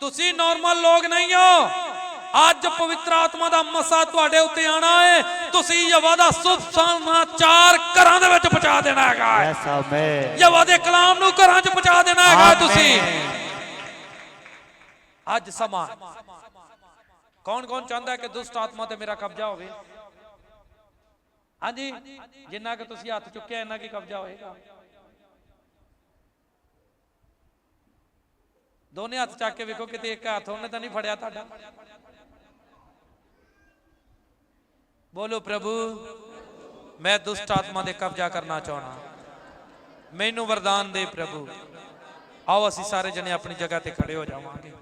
ਤੁਸੀਂ ਨਾਰਮਲ ਲੋਕ ਨਹੀਂ ਹੋ। ਅੱਜ ਪਵਿੱਤਰ ਆਤਮਾ ਦਾ ਮਸਾ ਤੁਹਾਡੇ ਉੱਤੇ ਆਣਾ ਹੈ ਤੁਸੀਂ ਯਵਾ ਦਾ ਸੁਭ ਸਮਾਚਾਰ ਘਰਾਂ ਦੇ ਵਿੱਚ ਪਹੁੰਚਾ ਦੇਣਾ ਹੈਗਾ। ਯੈਸ ਆਮੇਨ ਯਵਾ ਦੇ ਕਲਾਮ ਨੂੰ ਘਰਾਂ 'ਚ ਪਹੁੰਚਾ ਦੇਣਾ ਹੈਗਾ ਤੁਸੀਂ। ਅੱਜ ਸਮਾਂ। ਕੌਣ ਕੌਣ ਚਾਹੁੰਦਾ ਹੈ ਕਿ ਦੁਸ਼ਟ ਆਤਮਾ ਤੇ ਮੇਰਾ ਕਬਜ਼ਾ ਹੋਵੇ? ਹਾਂਜੀ? ਜਿੰਨਾ ਕਿ ਤੁਸੀਂ ਹੱਥ ਚੁੱਕਿਆ ਇੰਨਾ ਕੀ ਕਬਜ਼ਾ ਹੋਏਗਾ। ਦੋਨੇ ਹੱਥ ਚੱਕ ਕੇ ਵੇਖੋ ਕਿਤੇ ਇੱਕ ਹੱਥ ਉਹਨੇ ਤਾਂ ਨਹੀਂ ਫੜਿਆ ਤੁਹਾਡਾ। ਬੋਲੋ ਪ੍ਰਭੂ, ਮੈਂ ਦੁਸ਼ਟ ਆਤਮਾ ਦੇ ਕਬਜ਼ਾ ਕਰਨਾ ਚਾਹਣਾ ਮੈਨੂੰ ਵਰਦਾਨ ਦੇ ਪ੍ਰਭੂ। ਆਓ ਅਸੀਂ ਸਾਰੇ ਜਣੇ ਆਪਣੀ ਜਗ੍ਹਾ ਤੇ ਖੜੇ ਹੋ ਜਾਵਾਂਗੇ।